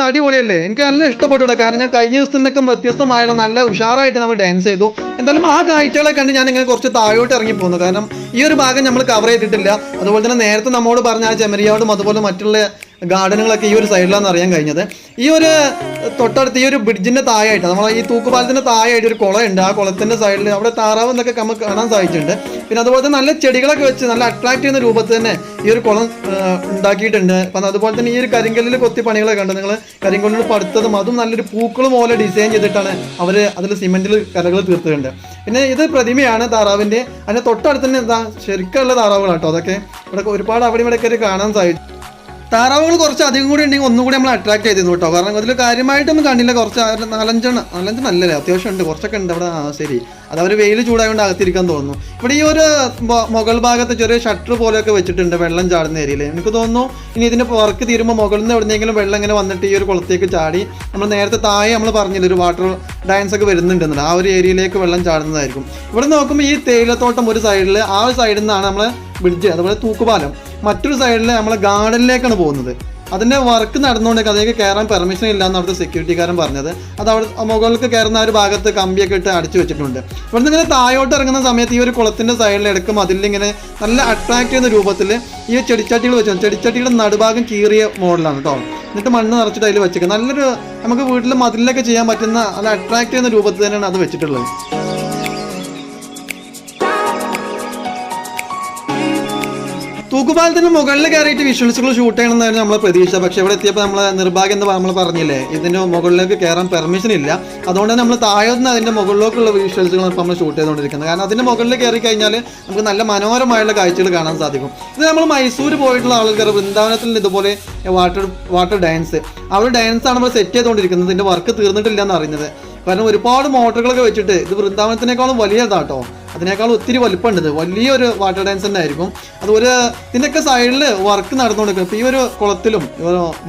അടിപൊളിയല്ലേ? എനിക്ക് നല്ല ഇഷ്ടപ്പെട്ടു കേട്ടോ. കാരണം ഞാൻ കഴിഞ്ഞ ദിവസത്തിനൊക്കെ വ്യത്യസ്തമായുള്ള നല്ല ഉഷാറായിട്ട് നമ്മൾ ഡാൻസ് ചെയ്തു. എന്തായാലും ആ കാഴ്ചകളെ കണ്ട് ഞാൻ ഇങ്ങനെ കുറച്ച് താഴോട്ട് ഇറങ്ങി പോകുന്നു കാരണം ഈ ഒരു ഭാഗം നമ്മൾ കവർ ചെയ്തിട്ടില്ല. അതുപോലെ തന്നെ നേരത്തെ നമ്മോട് പറഞ്ഞ ആ ചെമരിയാടും അതുപോലെ മറ്റുള്ള ഗാർഡനുകളൊക്കെ ഈ ഒരു സൈഡിലാണെന്ന് അറിയാൻ കഴിഞ്ഞത്. ഈ ഒരു തൊട്ടടുത്ത് ഈ ഒരു ബ്രിഡ്ജിന്റെ താഴെയായിട്ട് നമ്മൾ ഈ തൂക്കുപാലത്തിന്റെ താഴെയായിട്ട് ഒരു കുളമുണ്ട് ആ കുളത്തിന്റെ സൈഡിൽ അവിടെ താറാവ് എന്നൊക്കെ നമുക്ക് കാണാൻ സാധിച്ചിട്ടുണ്ട്. പിന്നെ അതുപോലെ തന്നെ നല്ല ചെടികളൊക്കെ വെച്ച് നല്ല അട്രാക്ട് ചെയ്യുന്ന രൂപത്തിൽ തന്നെ ഈ ഒരു കുളം ഉണ്ടാക്കിയിട്ടുണ്ട്. അപ്പം അതുപോലെ തന്നെ ഈ ഒരു കരിങ്കല്ലിൽ കൊത്തി പണികളൊക്കെ ഉണ്ട് നിങ്ങൾ കരിങ്കല്ലിൽ പടുത്തതും അതും നല്ലൊരു പൂക്കൾ പോലെ ഡിസൈൻ ചെയ്തിട്ടാണ് അവർ അതിൽ സിമെന്റിൽ കലകൾ തീർത്തിട്ടുണ്ട്. പിന്നെ ഇത് പ്രതിമയാണ് താറാവിന്റെ അതിന്റെ തൊട്ടടുത്ത് തന്നെ എന്താ ശരിക്കുള്ള താറാവുകളാട്ടോ അതൊക്കെ. ഇവിടെ ഒരുപാട് അവിടെ ഇവിടെ ഒക്കെ കാണാൻ സാധിച്ചു. താറാവുകൾ കുറച്ച് അധികം കൂടി ഉണ്ടെങ്കിൽ ഒന്നും കൂടി നമ്മൾ അട്രാക്ട് ചെയ്തിരുന്നു കേട്ടോ. കാരണം അതിൽ കാര്യമായിട്ടൊന്നും കണ്ടില്ല. കുറച്ച് നാലഞ്ചെണ്ണം നാലഞ്ചെണ്ണം അല്ലല്ലേ? അത്യാവശ്യം ഉണ്ട് കുറച്ചൊക്കെ ഉണ്ട് അവിടെ. ആ ശരി. അത് അവർ വെയിൽ ചൂടായതുകൊണ്ട് അകത്തിരിക്കാൻ തോന്നുന്നു. ഇവിടെ ഈ ഒരു മുകൾ ഭാഗത്ത് ചെറിയ ഷട്ടർ പോലെയൊക്കെ വെച്ചിട്ടുണ്ട് വെള്ളം ചാടുന്ന ഏരിയയിൽ എനിക്ക് തോന്നുന്നു ഇനി ഇതിന്റെ വർക്ക് തീരുമ്പോൾ മുകളിൽ നിന്ന് എവിടെയെങ്കിലും വെള്ളം ഇങ്ങനെ വന്നിട്ട് ഈ ഒരു കുളത്തേക്ക് ചാടി നമ്മൾ നേരത്തെ താഴെ നമ്മൾ പറഞ്ഞില്ല ഒരു വാട്ടർ ഡാൻസ് ഒക്കെ വരുന്നുണ്ടെന്നുണ്ട് ആ ഒരു ഏരിയയിലേക്ക് വെള്ളം ചാടുന്നതായിരിക്കും. ഇവിടെ നോക്കുമ്പോൾ ഈ തേയിലത്തോട്ടം ഒരു സൈഡിൽ ആ ഒരു സൈഡിൽ നിന്നാണ് നമ്മൾ ബ്രിഡ്ജ് അതുപോലെ തൂക്കുപാലം. മറ്റൊരു സൈഡിൽ നമ്മൾ ഗാർഡനിലേക്കാണ് പോകുന്നത്. അതിന്റെ വർക്ക് നടന്നുകൊണ്ട് അതിലേക്ക് കയറാൻ പെർമിഷൻ ഇല്ല എന്ന് അവിടുത്തെ സെക്യൂരിറ്റിക്കാരൻ പറഞ്ഞത്. അത് അവിടെ മുകളിലേക്ക് കയറുന്ന ഒരു ഭാഗത്ത് കമ്പിയൊക്കെ ഇട്ട് അടിച്ചു വെച്ചിട്ടുണ്ട്. ഇവിടുന്ന് ഇങ്ങനെ താഴോട്ട് ഇറങ്ങുന്ന സമയത്ത് ഈ ഒരു കുളത്തിന്റെ സൈഡിൽ ഇടക്കും അതിലിങ്ങനെ നല്ല അട്രാക്ട് ചെയ്യുന്ന രൂപത്തിൽ ഈ ചെടിച്ചട്ടികൾ വെച്ചു ചെടിച്ചട്ടിയുടെ നടുഭാഗം കീറിയ മോഡലാണ് കേട്ടോ എന്നിട്ട് മണ്ണ് നിറച്ചിട്ട് അതിൽ വെച്ചേക്കുക നല്ലൊരു നമുക്ക് വീട്ടിൽ മതിലൊക്കെ ചെയ്യാൻ പറ്റുന്ന നല്ല അട്രാക്ട് ചെയ്യുന്ന രൂപത്തിൽ തന്നെയാണ് അത് വെച്ചിട്ടുള്ളത്. തൂക്കുപാലത്തിന് മുകളിൽ കയറിയിട്ട് വിഷ്വൽസുകൾ ഷൂട്ട് ചെയ്യണമെന്നായിരുന്നു നമ്മളെ പ്രതീക്ഷ. പക്ഷെ ഇവിടെ എത്തിയപ്പോൾ നമ്മൾ നിർഭാഗ്യം എന്ന് നമ്മൾ പറഞ്ഞില്ലേ ഇതിന്റെ മുകളിലേക്ക് കയറാൻ പെർമിഷൻ ഇല്ല. അതുകൊണ്ട് തന്നെ നമ്മൾ താഴെ അതിന്റെ മുകളിലേക്കുള്ള വിഷ്വൽസുകൾ നമ്മൾ ഷൂട്ട് ചെയ്തുകൊണ്ടിരിക്കുന്നത്. കാരണം അതിന്റെ മുകളിൽ കയറി കഴിഞ്ഞാൽ നമുക്ക് നല്ല മനോഹരമായുള്ള കാഴ്ചകൾ കാണാൻ സാധിക്കും. ഇത് നമ്മൾ മൈസൂർ പോയിട്ടുള്ള ആൾക്കാർ വൃന്ദാവനത്തിൽ ഇതുപോലെ വാട്ടർ വാട്ടർ ഡാൻസ് ആ ഒരു ഡാൻസ് ആണ് നമ്മൾ സെറ്റ് ചെയ്തുകൊണ്ടിരിക്കുന്നത്. ഇതിന്റെ വർക്ക് തീർന്നിട്ടില്ല എന്ന് അറിയുന്നത്. കാരണം ഒരുപാട് മോട്ടറുകളൊക്കെ വെച്ചിട്ട് ഇത് വൃന്ദാവനത്തിനേക്കാളും വലിയതാട്ടോ. അതിനേക്കാളും ഒത്തിരി വലിപ്പമുണ്ട് വലിയൊരു വാട്ടർ ഡാൻസ് തന്നെ ആയിരിക്കും അത് ഒരു ഇതിന്റെയൊക്കെ സൈഡിൽ വർക്ക് നടന്നുകൊണ്ടിരിക്കും ഇപ്പോൾ ഈ ഒരു കുളത്തിലും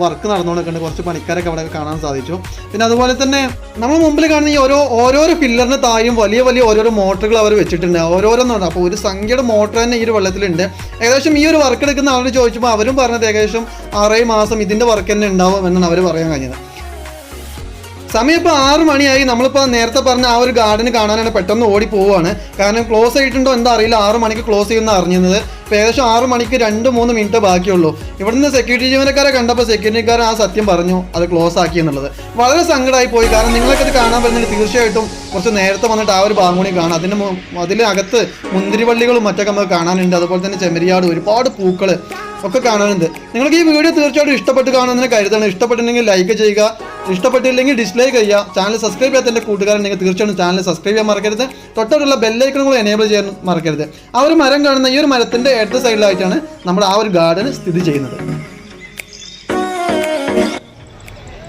വർക്ക് നടന്നുകൊണ്ടിരിക്കുന്നുണ്ട്. കുറച്ച് പണിക്കാരൊക്കെ അവിടെ കാണാൻ സാധിച്ചു. പിന്നെ അതുപോലെ തന്നെ നമ്മൾ മുമ്പിൽ കാണുന്ന ഈ ഓരോ ഓരോരോ പില്ലറിന് താഴെയും വലിയ വലിയ ഓരോരോ മോട്ടറുകൾ അവർ വെച്ചിട്ടുണ്ട്. ഓരോരോന്നുണ്ട് അപ്പോൾ ഒരു സംഖ്യയുടെ മോട്ടർ തന്നെ ഈ ഒരു വെള്ളത്തിലുണ്ട്. ഏകദേശം ഈ ഒരു വർക്ക് എടുക്കുന്ന ആളോട് ചോദിച്ചപ്പോൾ അവരും പറഞ്ഞത് ഏകദേശം ആറേ മാസം ഇതിന്റെ വർക്ക് തന്നെ ഉണ്ടാവും എന്നാണ് അവർ പറയാൻ കഴിഞ്ഞത്. സമയം ഇപ്പോൾ ആറ് മണിയായി. നമ്മളിപ്പോൾ നേരത്തെ പറഞ്ഞ ആ ഒരു ഗാർഡന് കാണാനാണ് പെട്ടെന്ന് ഓടി പോവുകയാണ് കാരണം ക്ലോസ് ആയിട്ടുണ്ടോ എന്താ അറിയില്ല. ആറ് മണിക്ക് ക്ലോസ് ചെയ്യുന്ന അറിഞ്ഞത് ഇപ്പോൾ ഏകദേശം ആറ് മണിക്ക് രണ്ട് മൂന്ന് മിനിറ്റ് ബാക്കിയുള്ളൂ. ഇവിടുന്ന് സെക്യൂരിറ്റി ജീവനക്കാരെ കണ്ടപ്പോൾ സെക്യൂരിറ്റിക്കാരൻ ആ സത്യം പറഞ്ഞു അത് ക്ലോസ് ആക്കി എന്നുള്ളത്. വളരെ സങ്കടമായി പോയി. കാരണം നിങ്ങൾക്കത് കാണാൻ പറ്റുന്നത് തീർച്ചയായിട്ടും കുറച്ച് നേരത്തെ വന്നിട്ട് ആ ഒരു ബാങ്കുണി കാണാം. അതിന് അതിലകത്ത് മുന്തിരിവള്ളികളും മറ്റൊക്കെ നമുക്ക് കാണാനുണ്ട്. അതുപോലെ തന്നെ ചെമ്മരിയാട് ഒരുപാട് പൂക്കൾ ഒക്കെ കാണാനുണ്ട്. നിങ്ങൾക്ക് ഈ വീഡിയോ തീർച്ചയായിട്ടും ഇഷ്ടപ്പെട്ട് കാണുന്നതിന് കരുതണം ഇഷ്ടപ്പെട്ടിട്ടുണ്ടെങ്കിൽ ലൈക്ക് ചെയ്യുക. ഇഷ്ടപ്പെട്ടില്ലെങ്കിൽ ഡിസ്ലൈക്ക് ചെയ്യുക. ചാനൽ സബ്സ്ക്രൈബ് ചെയ്യാത്ത എന്റെ കൂട്ടുകാരൻ നിങ്ങൾ തീർച്ചയായിട്ടും ചാനൽ സബ്സ്ക്രൈബ് ചെയ്യാൻ മറക്കരുത്. തൊട്ടടുള്ള ബെല്ലൈക്കണും കൂടെ എനേബിൾ ചെയ്യാൻ മറക്കരുത്. ആ ഒരു മരം കാണുന്ന ഈ ഒരു മരത്തിന്റെ ഇടത് സൈഡിലായിട്ടാണ് നമ്മുടെ ആ ഒരു ഗാർഡൻ സ്ഥിതി ചെയ്യുന്നത്.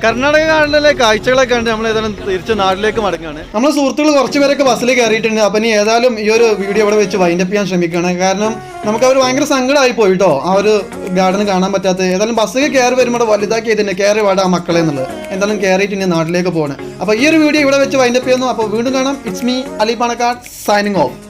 കർണാടക ഗാർഡനിലെ കാഴ്ചകളൊക്കെ കണ്ട് നമ്മൾ ഏതായാലും തിരിച്ച് നാട്ടിലേക്ക് മടങ്ങുകയാണ്. നമ്മൾ സുഹൃത്തുക്കൾ കുറച്ച് പേരൊക്കെ ബസ്സിൽ കയറിയിട്ടുണ്ട്. അപ്പം ഇനി ഏതായാലും ഈ ഒരു വീഡിയോ ഇവിടെ വെച്ച് വൈൻഡപ്പ് ചെയ്യാൻ ശ്രമിക്കുകയാണ്. കാരണം നമുക്ക് അവർ ഭയങ്കര സങ്കടമായി പോയി കേട്ടോ ആ ഒരു ഗാർഡൻ കാണാൻ പറ്റാത്ത ഏതായാലും ബസ്സിൽ കയറി വരുമ്പോൾ വലുതാക്കി ഇതിന്റെ കയറി വാടാ ആ മക്കളെ എന്നുള്ളത്. എന്തായാലും കയറിയിട്ട് ഇനി നാട്ടിലേക്ക് പോകണം അപ്പോൾ ഈ ഒരു വീഡിയോ ഇവിടെ വെച്ച് വൈൻഡപ്പ് ചെയ്യുന്നു. അപ്പോൾ വീണ്ടും കാണാം. It's me Ali Panakkad signing off